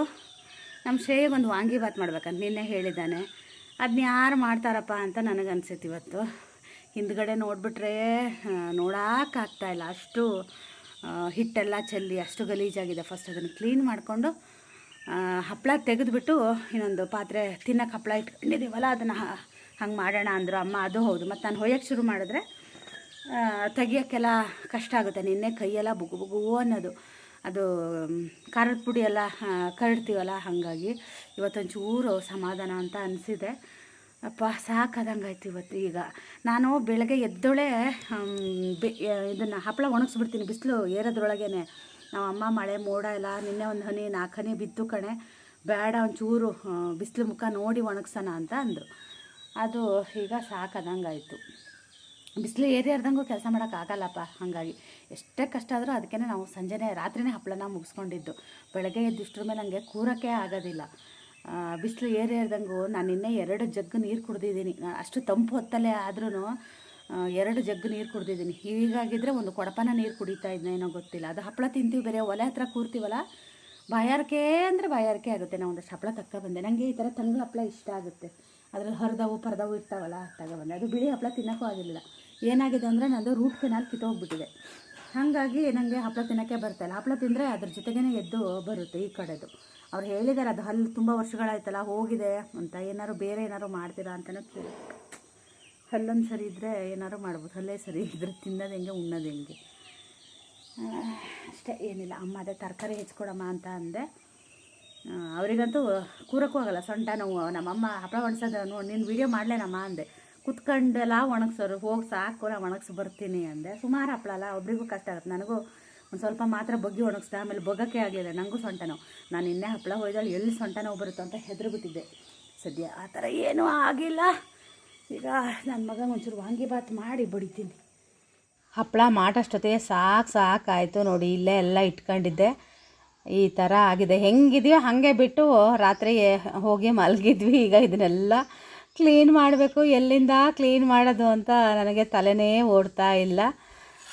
ನಮ್ಮ ಶ್ರೇಯಗೆ ಒಂದು ವಾಂಗಿ ಭಾತ್ ಮಾಡ್ಬೇಕಂತ ನಿನ್ನೆ ಹೇಳಿದ್ದಾನೆ. ಅದನ್ನ ಯಾರು ಮಾಡ್ತಾರಪ್ಪ ಅಂತ ನನಗನ್ಸುತ್ತೆ ಇವತ್ತು. ಹಿಂದ್ಗಡೆ ನೋಡಿಬಿಟ್ರೆ ನೋಡೋಕ್ಕಾಗ್ತಾಯಿಲ್ಲ ಅಷ್ಟು ಹಿಟ್ಟೆಲ್ಲ ಚೆಲ್ಲಿ ಅಷ್ಟು ಗಲೀಜಾಗಿದೆ. ಫಸ್ಟ್ ಅದನ್ನು ಕ್ಲೀನ್ ಮಾಡಿಕೊಂಡು ಹಪ್ಪಳ ತೆಗೆದುಬಿಟ್ಟು ಇನ್ನೊಂದು ಪಾತ್ರೆ ತಿನ್ನೋಕೆ ಹಪ್ಪಳ ಇಟ್ಕೊಂಡಿದ್ದೀವಲ್ಲ, ಅದನ್ನು ಹಂಗೆ ಮಾಡೋಣ ಅಂದರು ಅಮ್ಮ. ಅದು ಹೌದು. ಮತ್ತು ನಾನು ಹೊಯ್ಯಕ್ಕೆ ಶುರು ಮಾಡಿದ್ರೆ ತೆಗಿಯೋಕ್ಕೆಲ್ಲ ಕಷ್ಟ ಆಗುತ್ತೆ. ನಿನ್ನೆ ಕೈಯೆಲ್ಲ ಬುಗು ಬುಗು ಅನ್ನೋದು. ಅದು ಖಾರದ ಪುಡಿ ಎಲ್ಲ ಕರಡ್ತೀವಲ್ಲ, ಹಾಗಾಗಿ ಇವತ್ತೊಂಚೂರು ಸಮಾಧಾನ ಅಂತ ಅನಿಸಿದೆ. ಅಪ್ಪ, ಸಾಕಾದಂಗಾಯ್ತು ಇವತ್ತು ಈಗ. ನಾನು ಬೆಳಗ್ಗೆ ಎದ್ದೊಳೆ ಇದನ್ನು ಹಪ್ಪಳ ಒಣಗಿಸ್ಬಿಡ್ತೀನಿ, ಬಿಸಿಲು ಏರೋದ್ರೊಳಗೇ ನಾವು ಅಮ್ಮ, ಮಳೆ, ಮೋಡ ಎಲ್ಲ ನಿನ್ನೆ ಒಂದು ಹನಿ ನಾಲ್ಕು ಹನಿ ಬಿದ್ದು ಕಣೆ. ಬೇಡ ಒಂಚೂರು ಬಿಸಿಲು ಮುಖ ನೋಡಿ ಒಣಗ್ಸೋಣ ಅಂತ ಅಂದರು. ಅದು ಈಗ ಸಾಕಾದಂಗಾಯಿತು. ಬಿಸಿಲು ಏರಿಯಾರ್ದಂಗೂ ಕೆಲಸ ಮಾಡೋಕ್ಕಾಗಲ್ಲಪ್ಪ ಹಾಗಾಗಿ. ಎಷ್ಟೇ ಕಷ್ಟ ಆದರೂ ಅದಕ್ಕೇ ನಾವು ಸಂಜೆನೇ, ರಾತ್ರಿನೇ ಹಪ್ಪಳನ ಮುಗಿಸ್ಕೊಂಡಿದ್ದು. ಬೆಳಗ್ಗೆ ಎದ್ದಿಷ್ಟ್ರ ಮೇಲೆ ನನಗೆ ಕೂರೋಕ್ಕೆ ಆಗೋದಿಲ್ಲ. ಬಿಸಿಲು ಏರಿಯಾರ್ದಂಗೂ ನಾನು ನಿನ್ನೆ ಎರಡು ಜಗ್ಗು ನೀರು ಕುಡ್ದಿದ್ದೀನಿ. ಅಷ್ಟು ತಂಪು ಹೊತ್ತಲ್ಲೇ ಆದ್ರೂ ಎರಡು ಜಗ್ಗು ನೀರು ಕುಡ್ದಿದ್ದೀನಿ. ಹೀಗಾಗಿದ್ದರೆ ಒಂದು ಕೊಡಪನ ನೀರು ಕುಡಿತಾ ಇದ್ದೇನೋ ಗೊತ್ತಿಲ್ಲ. ಅದು ಹಪ್ಪಳ ತಿಂತೀವಿ ಬೇರೆ, ಒಲೆ ಹತ್ರ ಕೂರ್ತೀವಲ್ಲ, ಬಾಯಾರಿಕೆ ಅಂದರೆ ಬಾಯಾರಿಕೆ ಆಗುತ್ತೆ. ನಾವು ಒಂದಷ್ಟು ಹಪ್ಪಳ ತಕ್ಕ ಬಂದೆ. ನನಗೆ ಈ ಥರ ತಂಗ್ಳು ಹಪ್ಪಳ ಇಷ್ಟ ಆಗುತ್ತೆ. ಅದರಲ್ಲಿ ಹೊರದವು, ಪರ್ದವು ಇರ್ತಾವಲ್ಲ ತಗೊಬಂದೆ ಅದು ಬಿಳಿ ಹಪ್ಪಳ ತಿನ್ನೋಕ್ಕೂ ಆಗಿರಲಿಲ್ಲ. ಏನಾಗಿದೆ ಅಂದರೆ ನಂದು ರೂಟ್ ಕೆನಾಲ್ ಕಿತ್ತೋಗ್ಬಿಟ್ಟಿದೆ. ಹಾಗಾಗಿ ನನಗೆ ಹಪ್ಪಳ ತಿನ್ನೋಕ್ಕೆ ಬರ್ತಾಯಿಲ್ಲ ಹಪ್ಪಳ ತಿಂದರೆ ಅದ್ರ ಜೊತೆಗೇ ಎದ್ದು ಬರುತ್ತೆ ಈ ಕಡೆದು. ಅವ್ರು ಹೇಳಿದ್ದಾರೆ ಅದು ಹಲ್ಲು ತುಂಬ ವರ್ಷಗಳಾಯ್ತಲ್ಲ, ಹೋಗಿದೆ ಅಂತ, ಏನಾದ್ರು ಬೇರೆ ಏನಾದ್ರು ಮಾಡ್ತೀರಾ ಅಂತಲೂ ಕೇಳಿ. ಹಲ್ಲೊಂದು ಸರಿ ಇದ್ದರೆ ಏನಾದ್ರು ಮಾಡ್ಬೋದು, ಹಲ್ಲೇ ಸರಿ ಇದ್ರೆ ತಿನ್ನೋದು ಹೆಂಗೆ, ಉಣ್ಣೋದು ಹೆಂಗೆ. ಅಷ್ಟೇ, ಏನಿಲ್ಲ, ಅಮ್ಮ ಅದೇ ತರಕಾರಿ ಹೆಚ್ಕೊಡಮ್ಮ ಅಂತ ಅಂದೆ. ಅವರಿಗಂತೂ ಕೂರಕ್ಕೂ ಆಗಲ್ಲ, ಸೊಂಟ ನೋವು, ನಮ್ಮಮ್ಮ ಹಪ್ಪಳ ಒಣಸೋದು ನೋಡಿ, ನೀನು ವೀಡಿಯೋ ಮಾಡಲೇನಮ್ಮ ಅಂದೆ. ಕುತ್ಕೊಂಡೆಲ್ಲ ಒಣಗ್ಸೋರು, ಹೋಗಿ ಸಾಕು, ನಾ ಒಣಗಿಸಿ ಬರ್ತೀನಿ ಅಂದೆ. ಸುಮಾರು ಹಪ್ಪಳಲ್ಲ ಒಬ್ರಿಗೂ ಕಷ್ಟ ಆಗುತ್ತೆ, ನನಗೂ ಒಂದು ಸ್ವಲ್ಪ ಮಾತ್ರ ಬಗ್ಗಿ ಒಣಗಿಸ್ದೆ, ಆಮೇಲೆ ಬಗ್ಗಕ್ಕೆ ಆಗಲಿಲ್ಲ. ನನಗೂ ಸೊಂಟ ನೋವು ನಾನು ಇನ್ನೇ ಹಪ್ಪಳ ಹೊಯ್ದಳು, ಎಲ್ಲಿ ಸೊಂಟ ನೋವು ಬರುತ್ತೋ ಅಂತ ಹೆದರ್ಬಿಟ್ಟಿದ್ದೆ. ಸದ್ಯ ಆ ಥರ ಏನೂ ಆಗಿಲ್ಲ. ಈಗ ನನ್ನ ಮಗ ಒಂಚೂರು ವಾಂಗಿಬಾತ್ ಮಾಡಿ ಬಡಿತೀನಿ. ಹಪ್ಪಳ ಮಾಡೋಷ್ಟೊತ್ತಿಗೆ ಸಾಕು ಸಾಕಾಯಿತು ನೋಡಿ, ಇಲ್ಲೇ ಎಲ್ಲ ಇಟ್ಕೊಂಡಿದ್ದೆ. ಈ ಥರ ಆಗಿದೆ. ಹೆಂಗಿದೆಯೋ ಹಾಗೆ ಬಿಟ್ಟು ರಾತ್ರಿ ಹೋಗಿ ಮಲಗಿದ್ವಿ. ಈಗ ಇದನ್ನೆಲ್ಲ ಕ್ಲೀನ್ ಮಾಡಬೇಕು. ಎಲ್ಲಿಂದ ಕ್ಲೀನ್ ಮಾಡೋದು ಅಂತ ನನಗೆ ತಲೆನೇ ಓಡ್ತಾ ಇಲ್ಲ.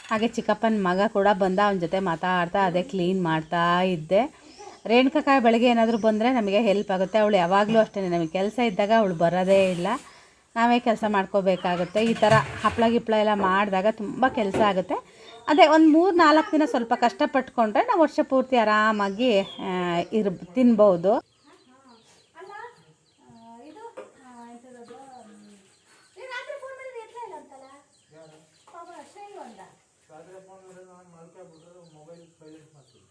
ಹಾಗೆ ಚಿಕ್ಕಪ್ಪನ ಮಗ ಕೂಡ ಬಂದ, ಅವನ ಜೊತೆ ಮಾತಾಡ್ತಾ, ಅದೇ ಕ್ಲೀನ್ ಮಾಡ್ತಾ ಇದ್ದೆ. ರೇಣುಕಾಕಾಯಿ ಬೆಳಗ್ಗೆ ಏನಾದರೂ ಬಂದರೆ ನಮಗೆ ಹೆಲ್ಪ್ ಆಗುತ್ತೆ. ಅವಳು ಯಾವಾಗಲೂ ಅಷ್ಟೇ ನಮಗೆ ಕೆಲಸ ಇದ್ದಾಗ ಅವಳು ಬರೋದೇ ಇಲ್ಲ. ನಾವೇ ಕೆಲಸ ಮಾಡ್ಕೋಬೇಕಾಗುತ್ತೆ. ಈ ಥರ ಹಪ್ಪಳ ಗಿಪ್ಪಳ ಎಲ್ಲ ಮಾಡಿದಾಗ ತುಂಬ ಕೆಲಸ ಆಗುತ್ತೆ. ಅದೇ ಒಂದು ಮೂರು ನಾಲ್ಕು ದಿನ ಸ್ವಲ್ಪ ಕಷ್ಟಪಟ್ಕೊಂಡ್ರೆ ನಾವು ವರ್ಷ ಪೂರ್ತಿ ಆರಾಮಾಗಿ ಇರ್, ತಿನ್ಬೋದು ಅಲ್ಲ ಇದು ಎಂಥದ್ದು ರಾತ್ರಿ ಫೋನ್ ಮಾಡಿದ್ರೆ ಎತ್ತಲೇ ಇಲ್ಲ ಅಂತಲ್ಲ ಪಾಪ ಶ್ರೇಯು ಅಂದ ರಾತ್ರಿ ಫೋನ್ ಮಾಡಿದ್ರೆ ನಾನು ಮಲ್ಕೊಂಡ್ಬಿಟ್ರೆ ಮೊಬೈಲ್ ಸೈಲೆಂಟ್ ಮಾಡ್ತೀನಿ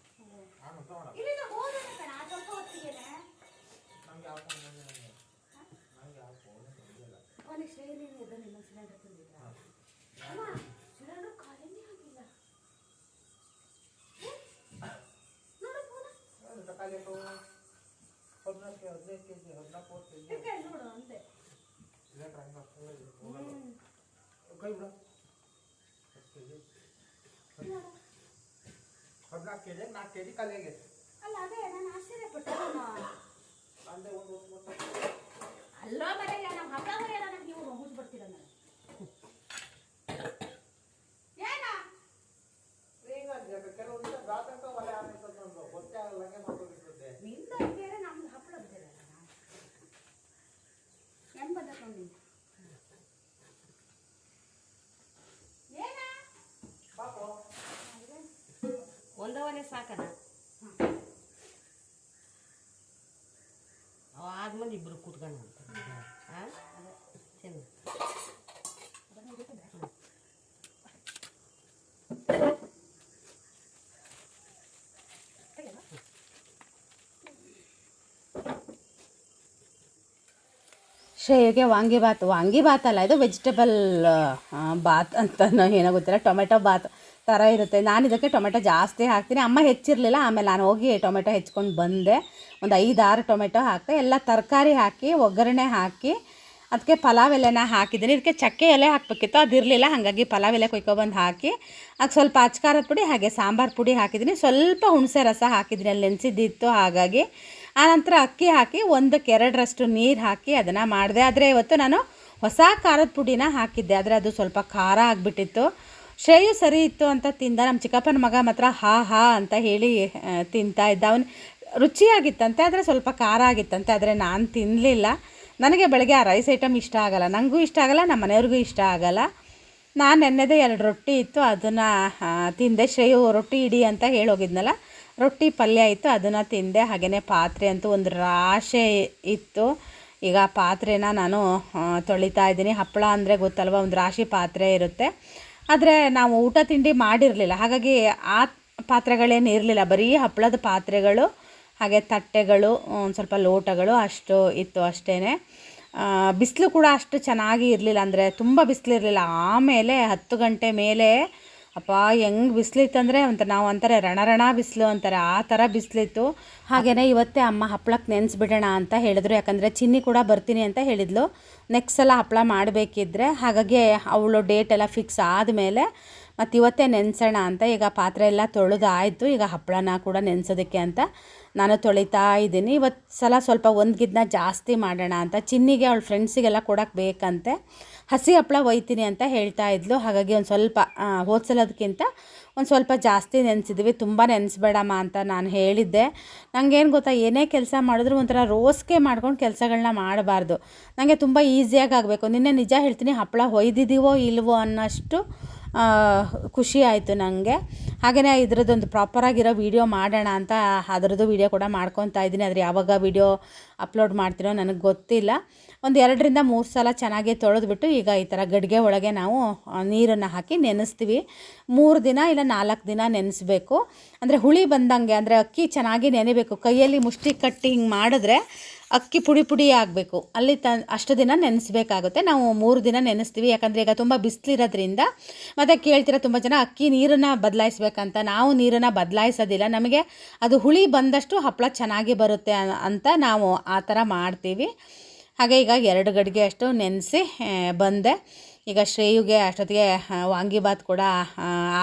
ನಾನು ತಗೊಳ ಇಲ್ಲಿಂದ ಹೋಗೋಣ ಕಣ ಸ್ವಲ್ಪ ಹೊತ್ತಿಗೆನೆ ನಂಗೆ ಯಾವ ಫೋನ್ ಬಂದಿಲ್ಲ ನನಗೆ ನಂಗೆ ಯಾವ ಫೋನ್ ಬಂದಿಲ್ಲ ಅವನಿಗೆ ಶ್ರೇಯಲಿ ಎದ್ದು ನಿಮ್ಮ ಸಿಲಿಂಡರ್ ತಂದಿದ್ದ ಅಮ್ಮ ಸಿಲಿಂಡರ್ ಖಾಲಿನೇ ಆಗಿಲ್ಲ ಏ? ನೋಡು ಫೋನ ತಕಾಲಿ ಹದಿನಾಲ್ಕು ಹದಿನೈದು ಕೆ ಜಿ ಹದಿನಾಲ್ಕು ಕೆ ಜಿ ಯಾಕೆ ನೋಡು ಅಂದೆ ಸಿಲಿಂಡ್ರ್ ಹಂಗೆ full ಇದೆ. ಹೋಗಲ್ಲ. ಕೈ ಬಿಡು ಹತ್ತು ಕೆ ಜಿ ಹದಿನಾಲ್ಕು ಕೆ ಜಿ ನಾಲ್ಕು ಕೆ ಜಿ ಖಾಲಿ ಆಗೈತೆ ಅಲ್ಲ ಅದೇ ನಾನು ಆಶ್ಚರ್ಯಪಟ್ಟೆ ನಾನು ಅಂದೆ ಒಂದು ಒಂದು ಅಲ್ಲ ಮರೆಯ ನಮ್ಮ ಹಬ್ಬ ಮರೆಯ ನನಗೆ ನೀವು ಮುಗಿಸ್ ಬರ್ತೀರ ನಾನು ಏನ ಈಗ ಕೆಲವು ದಿವಸ ರಾತ್ರಿ ಒಲೆ ಆನೈತೆ ನಮ್ದು ಗೊತ್ತೇ ಆಗಲ್ಲಂಗೆ ಮಾಡ್ಕೊಂಡಿರ್ತದೆ ನಿಂದ ಬೇರೆ ನಮ್ದು ಹಪ್ಪಳ ಬೇರೆ ಹೆಂಗ್ ಬಂದ ನೋಡಿ. ಒಂದವನೇ ಸಾಕನ? ಅವ ಆದ್ಮೇಲೆ ಇಬ್ರು ಕೂತ್ಕೊಂಡು ಹಾಂ ಚೆನ್ನ ಶ್ರೇಯಗೆ ವಾಂಗಿಬಾತ್ ವಾಂಗಿಬಾತ್ ಅಲ್ಲ, ಇದು ವೆಜಿಟೇಬಲ್ ಬಾತ್ ಅಂತ ಏನೋ ಗೊತ್ತಿಲ್ಲ, ಟೊಮೆಟೊ ಬಾತ್ ಥರ ಇರುತ್ತೆ. ನಾನು ಇದಕ್ಕೆ ಟೊಮೆಟೊ ಜಾಸ್ತಿ ಹಾಕ್ತೀನಿ. ಅಮ್ಮ ಹೆಚ್ಚಿರಲಿಲ್ಲ, ಆಮೇಲೆ ನಾನು ಹೋಗಿ ಟೊಮೆಟೊ ಹೆಚ್ಕೊಂಡು ಬಂದೆ. ಒಂದು ಐದಾರು ಟೊಮೆಟೊ ಹಾಕ್ತೆ ಎಲ್ಲ ತರಕಾರಿ ಹಾಕಿ, ಒಗ್ಗರಣೆ ಹಾಕಿ ಅದಕ್ಕೆ ಪಲಾವ್ ಎಲೆನ ಹಾಕಿದ್ದೀನಿ. ಇದಕ್ಕೆ ಚಕ್ಕೆ ಎಲೆ ಹಾಕಬೇಕಿತ್ತು, ಅದಿರಲಿಲ್ಲ, ಹಾಗಾಗಿ ಪಲಾವ್ ಎಲೆ ಕೊಯ್ಕೊಬಂದು ಹಾಕಿ ಅದಕ್ಕೆ ಸ್ವಲ್ಪ ಅಚ್ಕಾರದ ಪುಡಿ, ಹಾಗೆ ಸಾಂಬಾರು ಪುಡಿ ಹಾಕಿದ್ದೀನಿ. ಸ್ವಲ್ಪ ಹುಣಸೆ ರಸ ಹಾಕಿದ್ದೀನಿ, ಅಲ್ಲಿ ನೆನೆಸಿದ್ದಿತ್ತು, ಹಾಗಾಗಿ ಆನಂತರ ಅಕ್ಕಿ ಹಾಕಿ ಒಂದಕ್ಕೆ ಎರಡರಷ್ಟು ನೀರು ಹಾಕಿ ಅದನ್ನು ಮಾಡಿದೆ. ಆದರೆ ಇವತ್ತು ನಾನು ಹೊಸ ಖಾರದ ಪುಡಿನ ಹಾಕಿದ್ದೆ. ಆದರೆ ಅದು ಸ್ವಲ್ಪ ಖಾರ ಆಗಿಬಿಟ್ಟಿತ್ತು. ಶ್ರೇಯು ಸರಿ ಇತ್ತು ಅಂತ ತಿಂದ. ನಮ್ಮ ಚಿಕ್ಕಪ್ಪನ ಮಗ ಮಾತ್ರ ಹಾ ಹಾ ಅಂತ ಹೇಳಿ ತಿಂತ ಇದ್ದ. ಅವನು ರುಚಿಯಾಗಿತ್ತಂತೆ, ಆದರೆ ಸ್ವಲ್ಪ ಖಾರ ಆಗಿತ್ತಂತೆ. ಆದರೆ ನಾನು ತಿನ್ನಲಿಲ್ಲ ನನಗೆ ಬೆಳಗ್ಗೆ ಆ ರೈಸ್ ಐಟಮ್ ಇಷ್ಟ ಆಗಲ್ಲ. ನನಗೂ ಇಷ್ಟ ಆಗಲ್ಲ ನಮ್ಮ ಮನೆಯವ್ರಿಗೂ ಇಷ್ಟ ಆಗಲ್ಲ. ನಾನು ನೆನ್ನೆದೇ ಎರಡು ರೊಟ್ಟಿ ಇತ್ತು. ಅದನ್ನು ತಿಂದೆ. ಶ್ರೇಯು, ರೊಟ್ಟಿ ಇಡಿ ಅಂತ ಹೇಳೋಗಿದ್ನಲ್ಲ. ರೊಟ್ಟಿ ಪಲ್ಯ ಇತ್ತು, ಅದನ್ನು ತಿಂದೆ. ಹಾಗೆಯೇ ಪಾತ್ರೆ ಅಂತೂ ಒಂದು ರಾಶೆ ಇತ್ತು. ಈಗ ಪಾತ್ರೆನ ನಾನು ತೊಳಿತಾ ಇದ್ದೀನಿ. ಹಪ್ಪಳ ಅಂದರೆ ಗೊತ್ತಲ್ವ, ಒಂದು ರಾಶಿ ಪಾತ್ರೆ ಇರುತ್ತೆ. ಆದರೆ ನಾವು ಊಟ ತಿಂಡಿ ಮಾಡಿರಲಿಲ್ಲ. ಹಾಗಾಗಿ ಆ ಪಾತ್ರೆಗಳೇನು ಇರಲಿಲ್ಲ. ಬರೀ ಹಪ್ಪಳದ ಪಾತ್ರೆಗಳು, ಹಾಗೆ ತಟ್ಟೆಗಳು, ಒಂದು ಸ್ವಲ್ಪ ಲೋಟಗಳು ಅಷ್ಟು ಇತ್ತು ಅಷ್ಟೇ ಬಿಸಿಲು ಕೂಡ ಅಷ್ಟು ಚೆನ್ನಾಗಿ ಇರಲಿಲ್ಲ ಅಂದರೆ ತುಂಬ ಬಿಸಿಲಿರಲಿಲ್ಲ ಆಮೇಲೆ ಹತ್ತು ಗಂಟೆ ಮೇಲೆ ಅಪ್ಪ, ಹೆಂಗೆ ಬಿಸಿಲಿತ್ತಂದರೆ ಒಂಥರ ನಾವು ಅಂತಾರೆ ರಣರಣ ಬಿಸಿಲು ಅಂತಾರೆ, ಆ ಥರ ಬಿಸಿಲಿತ್ತು. ಹಾಗೆಯೇ ಇವತ್ತೇ ಅಮ್ಮ ಹಪ್ಪಳಕ್ಕೆ ನೆನೆಸ್ಬಿಡೋಣ ಅಂತ ಹೇಳಿದ್ರು, ಯಾಕಂದರೆ ಚಿನ್ನಿ ಕೂಡ ಬರ್ತೀನಿ ಅಂತ ಹೇಳಿದ್ಲು. ನೆಕ್ಸ್ಟ್ ಸಲ ಹಪ್ಪಳ ಮಾಡಬೇಕಿದ್ರೆ, ಹಾಗಾಗಿ ಅವಳು ಡೇಟ್ ಎಲ್ಲ ಫಿಕ್ಸ್ ಆದಮೇಲೆ ಮತ್ತು ಇವತ್ತೇ ನೆನೆಸೋಣ ಅಂತ ಈಗ ಪಾತ್ರೆ ಎಲ್ಲ ತೊಳೆದಾಯಿತು, ಈಗ ಹಪ್ಪಳನ ಕೂಡ ನೆನೆಸೋದಕ್ಕೆ ಅಂತ ನಾನು ತೊಳಿತಾ ಇದ್ದೀನಿ. ಇವತ್ತು ಸಲ ಸ್ವಲ್ಪ ಒಂದು ಗಿದ್ನ ಜಾಸ್ತಿ ಮಾಡೋಣ ಅಂತ ಚಿನ್ನಿಗೆ, ಅವಳ ಫ್ರೆಂಡ್ಸಿಗೆಲ್ಲ ಕೊಡೋಕ್ಕೆ ಬೇಕಂತೆ. ಹಸಿ ಹಪ್ಪಳ ಒಯ್ತೀನಿ ಅಂತ ಹೇಳ್ತಾ ಇದ್ಲು. ಹಾಗಾಗಿ ಒಂದು ಸ್ವಲ್ಪ ಹೋದ್ಸಲೋದಕ್ಕಿಂತ ಒಂದು ಸ್ವಲ್ಪ ಜಾಸ್ತಿ ನೆನೆಸಿದ್ವಿ. ತುಂಬ ನೆನೆಸ್ಬೇಡಮ್ಮ ಅಂತ ನಾನು ಹೇಳಿದ್ದೆ. ನನಗೇನು ಗೊತ್ತಾ, ಏನೇ ಕೆಲಸ ಮಾಡಿದ್ರು ಒಂಥರ ರೋಸ್ಗೆ ಮಾಡ್ಕೊಂಡು ಕೆಲಸಗಳನ್ನ ಮಾಡಬಾರ್ದು. ನನಗೆ ತುಂಬ ಈಸಿಯಾಗಿ ಆಗಬೇಕು ನಿನ್ನೆ ನಿಜ ಹೇಳ್ತೀನಿ ಹಪ್ಪಳ ಹೊಯ್ದಿದ್ದೀವೋ ಇಲ್ವೋ ಅನ್ನೋಷ್ಟು ಖುಷಿ ಆಯಿತು ನನಗೆ ಹಾಗೆಯೇ ಇದ್ರದ್ದೊಂದು ಪ್ರಾಪರಾಗಿರೋ ವೀಡಿಯೋ ಮಾಡೋಣ ಅಂತ ಅದರದ್ದು ವೀಡಿಯೋ ಕೂಡ ಮಾಡ್ಕೊತಾ ಇದ್ದೀನಿ. ಆದರೆ ಯಾವಾಗ ವೀಡಿಯೋ ಅಪ್ಲೋಡ್ ಮಾಡ್ತೀರೋ ನನಗೆ ಗೊತ್ತಿಲ್ಲ. ಒಂದು ಎರಡರಿಂದ ಮೂರು ಸಲ ಚೆನ್ನಾಗಿ ತೊಳೆದ್ಬಿಟ್ಟು ಈಗ ಈ ಥರ ಗಡಿಗೆ ಒಳಗೆ ನಾವು ನೀರನ್ನು ಹಾಕಿ ನೆನೆಸ್ತೀವಿ. ಮೂರು ದಿನ ಇಲ್ಲ ನಾಲ್ಕು ದಿನ ನೆನೆಸ್ಬೇಕು. ಅಂದರೆ ಹುಳಿ ಬಂದಂಗೆ, ಅಂದರೆ ಅಕ್ಕಿ ಚೆನ್ನಾಗಿ ನೆನೆಬೇಕು. ಕೈಯಲ್ಲಿ ಮುಷ್ಟಿ ಕಟ್ಟಿ ಹಿಂಗೆ ಮಾಡಿದ್ರೆ ಅಕ್ಕಿ ಪುಡಿ ಪುಡಿ ಆಗಬೇಕು. ಅಲ್ಲಿ ತ, ಅಷ್ಟು ದಿನ ನೆನೆಸ್ಬೇಕಾಗುತ್ತೆ. ನಾವು ಮೂರು ದಿನ ನೆನೆಸ್ತೀವಿ. ಯಾಕಂದರೆ ಈಗ ತುಂಬ ಬಿಸಿಲಿರೋದ್ರಿಂದ, ಮತ್ತು ಕೇಳ್ತಿರೋ ತುಂಬ ಜನ ಅಕ್ಕಿ ನೀರನ್ನು ಬದಲಾಯಿಸ್ಬೇಕಂತ. ನಾವು ನೀರನ್ನು ಬದಲಾಯಿಸೋದಿಲ್ಲ. ನಮಗೆ ಅದು ಹುಳಿ ಬಂದಷ್ಟು ಹಪ್ಪಳ ಚೆನ್ನಾಗಿ ಬರುತ್ತೆ ಅಂತ ನಾವು ಆ ಥರ ಮಾಡ್ತೀವಿ. ಹಾಗೆ ಈಗ ಎರಡು ಗಡಿಗೆ ಅಷ್ಟು ನೆನೆಸಿ ಬಂದೆ. ಈಗ ಶ್ರೇಯುಗೆ ಅಷ್ಟೊತ್ತಿಗೆ ವಾಂಗಿಬಾತ್ ಕೂಡ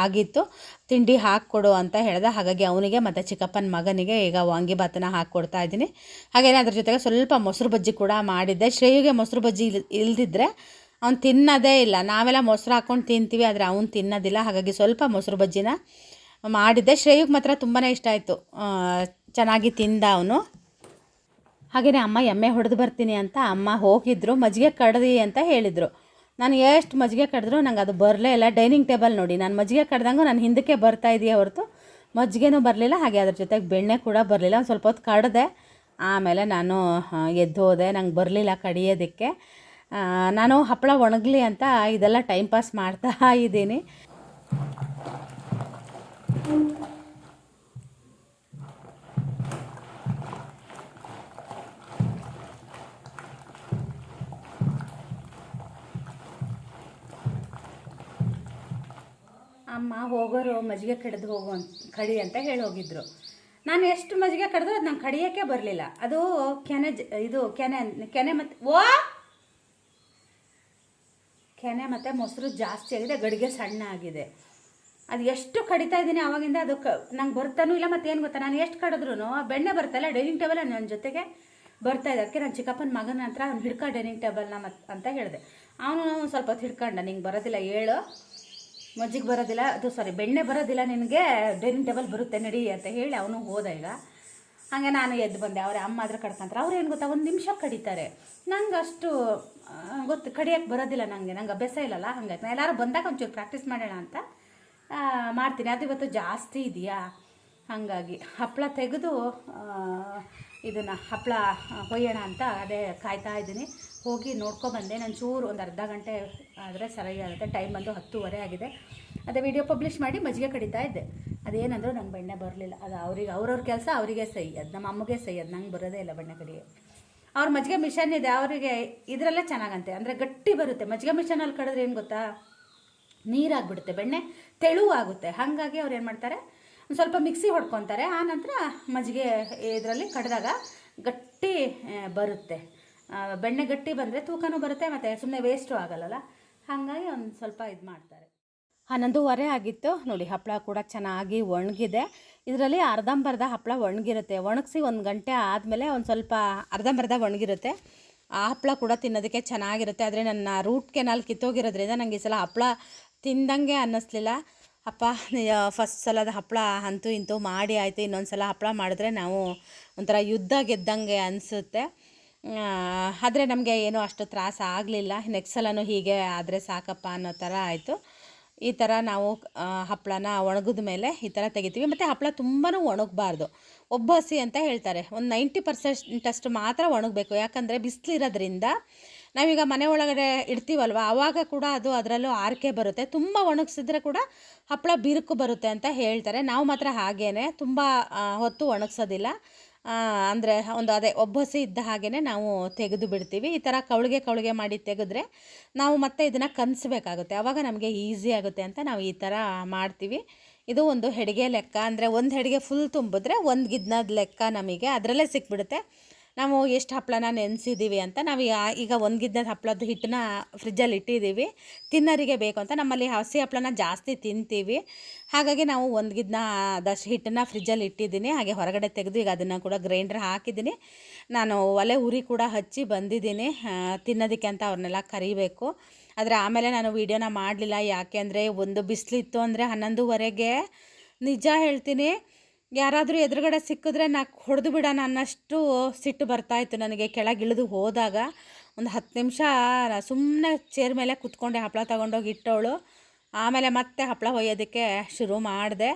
ಆಗಿತ್ತು. ತಿಂಡಿ ಹಾಕ್ಕೊಡು ಅಂತ ಹೇಳ್ದೆ. ಹಾಗಾಗಿ ಅವನಿಗೆ ಮತ್ತು ಚಿಕ್ಕಪ್ಪನ ಮಗನಿಗೆ ಈಗ ವಾಂಗಿಬಾತನ್ನು ಹಾಕ್ಕೊಡ್ತಾ ಇದ್ದೀನಿ. ಹಾಗೆಯೇ ಅದ್ರ ಜೊತೆಗೆ ಸ್ವಲ್ಪ ಮೊಸರು ಬಜ್ಜಿ ಕೂಡ ಮಾಡಿದ್ದೆ. ಶ್ರೇಯುಗೆ ಮೊಸರು ಬಜ್ಜಿ ಇಲ್, ಇಲ್ದಿದ್ರೆ ಅವ್ನು ತಿನ್ನೋದೇ ಇಲ್ಲ. ನಾವೆಲ್ಲ ಮೊಸರು ಹಾಕ್ಕೊಂಡು ತಿಂತೀವಿ, ಆದರೆ ಅವ್ನು ತಿನ್ನೋದಿಲ್ಲ. ಹಾಗಾಗಿ ಸ್ವಲ್ಪ ಮೊಸರು ಬಜ್ಜಿನ ಮಾಡಿದ್ದೆ. ಶ್ರೇಯುಗೆ ಮಾತ್ರ ತುಂಬಾ ಇಷ್ಟ ಆಯಿತು. ಚೆನ್ನಾಗಿ ತಿಂದ ಅವನು. ಹಾಗೆಯೇ ಅಮ್ಮ ಎಮ್ಮೆ ಹೊಡೆದು ಬರ್ತೀನಿ ಅಂತ ಅಮ್ಮ ಹೋಗಿದ್ರು, ಮಜ್ಜಿಗೆ ಕಡ್ದು ಅಂತ ಹೇಳಿದರು. ನಾನು ಎಷ್ಟು ಮಜ್ಜಿಗೆ ಕಡಿದ್ರು ನಂಗೆ ಅದು ಬರಲೇ ಇಲ್ಲ. ಡೈನಿಂಗ್ ಟೇಬಲ್ ನೋಡಿ, ನಾನು ಮಜ್ಜಿಗೆ ಕಡ್ದಂಗೂ ನಾನು ಹಿಂದಕ್ಕೆ ಬರ್ತಾ ಇದೆಯಾ ಹೊರತು? ಮಜ್ಜಿಗೆನೂ ಬರಲಿಲ್ಲ, ಹಾಗೆ ಅದ್ರ ಜೊತೆಗೆ ಬೆಣ್ಣೆ ಕೂಡ ಬರಲಿಲ್ಲ. ಒಂದು ಸ್ವಲ್ಪ ಹೊತ್ತು ಕಡ್ದೆ, ಆಮೇಲೆ ನಾನು ಎದ್ದು ಹೋದೆ. ನಂಗೆ ಬರಲಿಲ್ಲ ಕಡಿಯೋದಕ್ಕೆ. ನಾನು ಹಪ್ಪಳ ಒಣಗಲಿ ಅಂತ ಇದೆಲ್ಲ ಟೈಮ್ ಪಾಸ್ ಮಾಡ್ತಾ ಇದ್ದೀನಿ. ಅಮ್ಮ ಹೋಗೋರು ಮಜ್ಜಿಗೆ ಕಡ್ದು ಹೋಗೋ ಕಡಿ ಅಂತ ಹೇಳಿ ಹೋಗಿದ್ರು. ನಾನು ಎಷ್ಟು ಮಜ್ಜಿಗೆ ಕಡಿದ್ರು ಅದು ನಂಗೆ ಕಡಿಯೋಕ್ಕೆ ಬರಲಿಲ್ಲ. ಅದು ಕೆನೆ ಇದು ಕೆನೆ ಕೆನೆ ಮತ್ತು, ಓ! ಕೆನೆ ಮತ್ತು ಮೊಸರು ಜಾಸ್ತಿ ಆಗಿದೆ, ಗಡಿಗೆ ಸಣ್ಣ ಆಗಿದೆ. ಅದು ಎಷ್ಟು ಕಡಿತಾ ಇದ್ದೀನಿ ಆವಾಗಿಂದ ಅದು ಕ, ನಂಗೆ ಬರ್ತಾನೂ ಇಲ್ಲ ಮತ್ತು ಏನು ಗೊತ್ತಾ? ನಾನು ಎಷ್ಟು ಕಡಿದ್ರು ಬೆಣ್ಣೆ ಬರ್ತಲ್ಲ ಡೈನಿಂಗ್ ಟೇಬಲ್ ನನ್ನ ಜೊತೆಗೆ ಬರ್ತಾ ಇದೆ ಅದಕ್ಕೆ ನನ್ನ ಚಿಕ್ಕಪ್ಪನ ಮಗನ ಹತ್ರ ಅವ್ನು ಹಿಡ್ಕ ಡೈನಿಂಗ್ ಟೇಬಲ್ನ ಮತ್ತೆ ಅಂತ ಹೇಳಿದೆ. ಅವನು ಸ್ವಲ್ಪ ಹೊತ್ತು ಹಿಡ್ಕೊಂಡ, ನಿಂಗೆ ಬರೋದಿಲ್ಲ, ಹೇಳು. ಮಜ್ಜಿಗೆ ಬರೋದಿಲ್ಲ, ಅದು ಸಾರಿ ಬೆಣ್ಣೆ ಬರೋದಿಲ್ಲ ನಿನಗೆ ಡೈನಿಂಗ್ ಟೇಬಲ್ ಬರುತ್ತೆ ನಡಿ ಅಂತ ಹೇಳಿ ಅವನು ಹೋದ ಈಗ. ಹಾಗೆ ನಾನು ಎದ್ದು ಬಂದೆ, ಅವ್ರ ಅಮ್ಮ ಆದರೆ ಕಡ್ಕೊಂತಾರೆ ಅವ್ರು ಏನು ಗೊತ್ತಾ, ಒಂದು ನಿಮಿಷ ಕಡಿತಾರೆ. ನಂಗೆ ಅಷ್ಟು ಗೊತ್ತು ಕಡಿಯೋಕ್ಕೆ ಬರೋದಿಲ್ಲ ನನಗೆ ನಂಗೆ ಅಭ್ಯಾಸ ಇಲ್ಲಲ್ಲ ಹಂಗಾಗಿ ನಾನು ಎಲ್ಲರೂ ಬಂದಾಗ ಒಂಚೂರು ಪ್ರಾಕ್ಟೀಸ್ ಮಾಡೋಣ ಅಂತ ಮಾಡ್ತೀನಿ. ಅದು ಇವತ್ತು ಜಾಸ್ತಿ ಇದೆಯಾ? ಹಾಗಾಗಿ ಹಪ್ಪಳ ತೆಗೆದು ಇದನ್ನು ಹಪ್ಪಳ ಹೊಯ್ಯೋಣ ಅಂತ ಅದೇ ಕಾಯ್ತಾ ಇದ್ದೀನಿ. ಹೋಗಿ ನೋಡ್ಕೊಬಂದೆ ನಾನು ಚೂರು ಒಂದು ಅರ್ಧ ಗಂಟೆ ಆದರೆ ಸರಿಯಾಗುತ್ತೆ ಟೈಮ್ ಬಂದು ಹತ್ತುವರೆ ಆಗಿದೆ. ಅದೇ ವಿಡಿಯೋ ಪಬ್ಲಿಷ್ ಮಾಡಿ ಮಜ್ಜಿಗೆ ಕಡಿತಾ ಇದ್ದೆ. ಅದೇನಂದರೂ ನಂಗೆ ಬೆಣ್ಣೆ ಬರಲಿಲ್ಲ. ಅದು ಅವ್ರಿಗೆ, ಅವ್ರವ್ರ ಕೆಲಸ ಅವರಿಗೆ ಸೈ ಅದು ನಮ್ಮ ಅಮ್ಮಗೆ ಸೈ ಅದು ನಂಗೆ ಬರೋದೇ ಇಲ್ಲ ಬೆಣ್ಣೆ ಕಡಿಗೆ. ಅವ್ರ ಮಜ್ಜಿಗೆ ಮಿಷನ್ ಇದೆ. ಅವರಿಗೆ ಇದರಲ್ಲೇ ಚೆನ್ನಾಗಂತೆ. ಅಂದರೆ ಗಟ್ಟಿ ಬರುತ್ತೆ. ಮಜ್ಜಿಗೆ ಮಿಷನಲ್ಲಿ ಕಡಿದ್ರೆ ಏನು ಗೊತ್ತಾ? ನೀರಾಗ್ಬಿಡುತ್ತೆ ಬೆಣ್ಣೆ. ತೆಳುವಾಗುತ್ತೆ. ಹಾಗಾಗಿ ಅವ್ರು ಏನು ಮಾಡ್ತಾರೆ? ಒಂದು ಸ್ವಲ್ಪ ಮಿಕ್ಸಿ ಹೊಡ್ಕೊತಾರೆ. ಆ ನಂತರ ಮಜ್ಜಿಗೆ ಇದರಲ್ಲಿ ಕಡಿದಾಗ ಗಟ್ಟಿ ಬರುತ್ತೆ. ಬೆಣ್ಣೆ ಗಟ್ಟಿ ಬಂದರೆ ತೂಕನೂ ಬರುತ್ತೆ, ಮತ್ತು ಸುಮ್ಮನೆ ವೇಸ್ಟು ಆಗಲ್ಲಲ್ಲ? ಹಾಗಾಗಿ ಒಂದು ಸ್ವಲ್ಪ ಇದು ಮಾಡ್ತಾರೆ. ಹನ್ನೊಂದುವರೆ ಆಗಿತ್ತು. ನೋಡಿ ಹಪ್ಪಳ ಕೂಡ ಚೆನ್ನಾಗಿ ಒಣಗಿದೆ. ಇದರಲ್ಲಿ ಅರ್ಧಂಬರ್ಧ ಹಪ್ಪಳ ಒಣಗಿರುತ್ತೆ. ಒಣಗಿಸಿ ಒಂದು ಗಂಟೆ ಆದಮೇಲೆ ಒಂದು ಸ್ವಲ್ಪ ಅರ್ಧಂಬರ್ಧ ಒಣಗಿರುತ್ತೆ. ಆ ಹಪ್ಪಳ ಕೂಡ ತಿನ್ನೋದಕ್ಕೆ ಚೆನ್ನಾಗಿರುತ್ತೆ. ಆದರೆ ನನ್ನ ರೂಟ್ ಕೆನಾಲ್ ಕಿತ್ತೋಗಿರೋದ್ರಿಂದ ನನಗೆ ಈ ಸಲ ಹಪ್ಪಳ ತಿಂದಂಗೆ ಅನ್ನಿಸ್ಲಿಲ್ಲ. ಅಪ್ಪ ಫಸ್ಟ್ ಸಲದ ಹಪ್ಪಳ ಅಂತೂ ಇಂತೂ ಮಾಡಿ ಆಯಿತು. ಇನ್ನೊಂದು ಸಲ ಹಪ್ಪಳ ಮಾಡಿದ್ರೆ ನಾವು ಒಂಥರ ಯುದ್ಧ ಗೆದ್ದಂಗೆ ಅನಿಸುತ್ತೆ. ಆದರೆ ನಮಗೆ ಏನು ಅಷ್ಟು ತ್ರಾಸ ಆಗಲಿಲ್ಲ. ನೆಕ್ಸ್ಟ್ ಸಲನೂ ಹೀಗೆ ಆದರೆ ಸಾಕಪ್ಪ ಅನ್ನೋ ಥರ ಆಯಿತು. ಈ ಥರ ನಾವು ಹಪ್ಪಳನ ಒಣಗಿದ ಮೇಲೆ ಈ ಥರ ತೆಗಿತೀವಿ. ಮತ್ತು ಹಪ್ಪಳ ತುಂಬಾ ಒಣಗಬಾರ್ದು. ಒಬ್ಬಸಿ ಅಂತ ಹೇಳ್ತಾರೆ. ಒಂದು ನೈಂಟಿ ಪರ್ಸೆಂಟಷ್ಟು ಮಾತ್ರ ಒಣಗಬೇಕು. ಯಾಕಂದರೆ ಬಿಸಿಲಿರೋದ್ರಿಂದ ನಾವೀಗ ಮನೆ ಒಳಗಡೆ ಇಡ್ತೀವಲ್ವ ಆವಾಗ ಕೂಡ ಅದು ಅದರಲ್ಲೂ ಆರ್ಕೆ ಬರುತ್ತೆ. ತುಂಬ ಒಣಗಿಸಿದ್ರೆ ಕೂಡ ಹಪ್ಪಳ ಬಿರುಕು ಬರುತ್ತೆ ಅಂತ ಹೇಳ್ತಾರೆ. ನಾವು ಮಾತ್ರ ಹಾಗೇ ತುಂಬ ಹೊತ್ತು ಒಣಗಿಸೋದಿಲ್ಲ. ಅಂದರೆ ಒಂದು ಅದೇ ಒಬ್ಬಸಿ ಇದ್ದ ಹಾಗೇ ನಾವು ತೆಗೆದು ಬಿಡ್ತೀವಿ. ಈ ಥರ ಕವಳಿಗೆ ಕವಳಿಗೆ ಮಾಡಿ ತೆಗೆದ್ರೆ ನಾವು ಮತ್ತೆ ಇದನ್ನು ಕನ್ಸಬೇಕಾಗುತ್ತೆ. ಆವಾಗ ನಮಗೆ ಈಸಿ ಆಗುತ್ತೆ ಅಂತ ನಾವು ಈ ಥರ ಮಾಡ್ತೀವಿ. ಇದು ಒಂದು ಹೆಡಿಗೆ ಲೆಕ್ಕ. ಅಂದರೆ ಒಂದು ಹೆಡಿಗೆ ಫುಲ್ ತುಂಬಿದ್ರೆ ಒಂದು ಗಿದ್ನದ ಲೆಕ್ಕ ನಮಗೆ. ಅದರಲ್ಲೇ ಸಿಕ್ಬಿಡುತ್ತೆ. ನಾವು ಎಷ್ಟು ಹಪ್ಪಳನ ನೆನೆಸಿದ್ದೀವಿ ಅಂತ ನಾವು ಈಗ ಒಂದು ಗಿದ್ನದ ಹಪ್ಪಳದ ಹಿಟ್ಟನ್ನ ಫ್ರಿಜ್ಜಲ್ಲಿ ಇಟ್ಟಿದ್ದೀವಿ ತಿನ್ನರಿಗೆ ಬೇಕು ಅಂತ ನಮ್ಮಲ್ಲಿ ಹಸಿ ಹಪ್ಪಳನ ಜಾಸ್ತಿ ತಿಂತೀವಿ. ಹಾಗಾಗಿ ನಾವು ಒಂದು ಗಿದ್ನ ದಷ್ಟು ಹಿಟ್ಟನ್ನು ಫ್ರಿಜ್ಜಲ್ಲಿ ಇಟ್ಟಿದ್ದೀನಿ. ಹಾಗೆ ಹೊರಗಡೆ ತೆಗೆದು ಈಗ ಅದನ್ನು ಕೂಡ ಗ್ರೈಂಡರ್ ಹಾಕಿದ್ದೀನಿ. ನಾನು ಒಲೆ ಉರಿ ಕೂಡ ಹಚ್ಚಿ ಬಂದಿದ್ದೀನಿ. ತಿನ್ನೋದಕ್ಕೆ ಅಂತ ಅವ್ರನ್ನೆಲ್ಲ ಕರಿಬೇಕು. ಆದರೆ ಆಮೇಲೆ ನಾನು ವೀಡಿಯೋನ ಮಾಡಲಿಲ್ಲ. ಯಾಕೆ ಅಂದರೆ ಒಂದು ಬಿಸಿಲಿತ್ತು ಅಂದರೆ ಹನ್ನೊಂದುವರೆಗೆ ನಿಜ ಹೇಳ್ತೀನಿ. ಯಾರಾದರೂ ಎದುರುಗಡೆ ಸಿಕ್ಕಿದ್ರೆ ನಾ ಹೊಡೆದು ಬಿಡೋಣ ಅನ್ನಷ್ಟು ಸಿಟ್ಟು ಬರ್ತಾಯಿತ್ತು ನನಗೆ. ಕೆಳಗಿಳಿದು ಹೋದಾಗ ಒಂದು ಹತ್ತು ನಿಮಿಷ ಸುಮ್ಮನೆ ಚೇರ್ ಮೇಲೆ ಕುತ್ಕೊಂಡೆ ಹಪ್ಪಳ ತಗೊಂಡೋಗಿ ಇಟ್ಟವಳು. ಆಮೇಲೆ ಮತ್ತೆ ಹಪ್ಪಳ ಒಯ್ಯೋದಕ್ಕೆ ಶುರು ಮಾಡಿದೆ.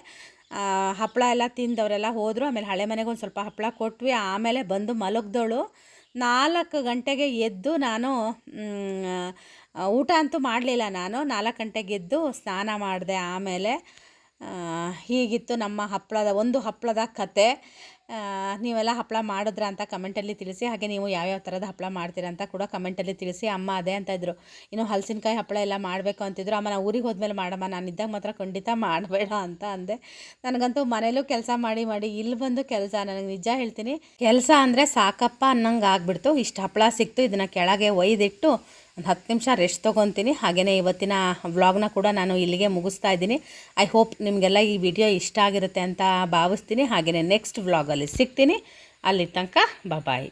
ಹಪ್ಪಳ ಎಲ್ಲ ತಿಂದವರೆಲ್ಲ ಹೋದರು, ಆಮೇಲೆ ಹಳೆ ಮನೆಗೆ ಒಂದು ಸ್ವಲ್ಪ ಹಪ್ಪಳ ಕೊಟ್ವಿ. ಆಮೇಲೆ ಬಂದು ಮಲಗ್ದವಳು ನಾಲ್ಕು ಗಂಟೆಗೆ ಎದ್ದು ನಾನು ಊಟ ಅಂತೂ ಮಾಡಲಿಲ್ಲ ನಾನು. ನಾಲ್ಕು ಗಂಟೆಗೆ ಎದ್ದು ಸ್ನಾನ ಮಾಡಿದೆ ಆಮೇಲೆ. ಹೀಗಿತ್ತು ನಮ್ಮ ಹಪ್ಪಳದ, ಒಂದು ಹಪ್ಪಳದ ಕತೆ. ನೀವೆಲ್ಲ ಹಪ್ಪಳ ಮಾಡಿದ್ರ ಅಂತ ಕಮೆಂಟಲ್ಲಿ ತಿಳಿಸಿ, ಹಾಗೆ ನೀವು ಯಾವ್ಯಾವ ಥರದ ಹಪ್ಪಳ ಮಾಡ್ತೀರಾ ಅಂತ ಕೂಡ ಕಮೆಂಟಲ್ಲಿ ತಿಳಿಸಿ, ಅಮ್ಮ ಅದೇ ಅಂತ ಇದ್ದರು ಇನ್ನು ಹಲಸಿನಕಾಯಿ ಹಪ್ಪಳ ಎಲ್ಲ ಮಾಡಬೇಕು ಅಂತಿದ್ರು ಅಮ್ಮ ನಾವು ಊರಿಗೆ ಹೋದ್ಮೇಲೆ ಮಾಡಮ್ಮ, ನಾನು ಇದ್ದಾಗ ಮಾತ್ರ ಖಂಡಿತ ಮಾಡಬೇಡ ಅಂತ ಅಂದೆ. ನನಗಂತೂ ಮನೇಲೂ ಕೆಲಸ ಮಾಡಿ ಮಾಡಿ, ಇಲ್ಲಿ ಬಂದು ಕೆಲಸ, ನನಗೆ ನಿಜ ಹೇಳ್ತೀನಿ, ಕೆಲಸ ಅಂದರೆ ಸಾಕಪ್ಪ ಅನ್ನಂಗೆ ಆಗ್ಬಿಡ್ತು. ಇಷ್ಟು ಹಪ್ಪಳ ಸಿಕ್ತು, ಇದನ್ನು ಕೆಳಗೆ ಒಯ್ದಿಟ್ಟು ಒಂದು ಹತ್ತು ನಿಮಿಷ ರೆಸ್ಟ್ ತೊಗೊತೀನಿ. ಹಾಗೆಯೇ ಇವತ್ತಿನ ವ್ಲಾಗ್ನ ಕೂಡ ನಾನು ಇಲ್ಲಿಗೆ ಮುಗಿಸ್ತಾ ಇದ್ದೀನಿ. ಐ ಹೋಪ್ ನಿಮಗೆಲ್ಲ ಈ ವಿಡಿಯೋ ಇಷ್ಟ ಆಗಿರುತ್ತೆ ಅಂತ ಭಾವಿಸ್ತೀನಿ. ಹಾಗೆಯೇ ನೆಕ್ಸ್ಟ್ ವ್ಲಾಗಲ್ಲಿ ಸಿಗ್ತೀನಿ. ಅಲ್ಲಿ ತನಕ ಬಾಯ್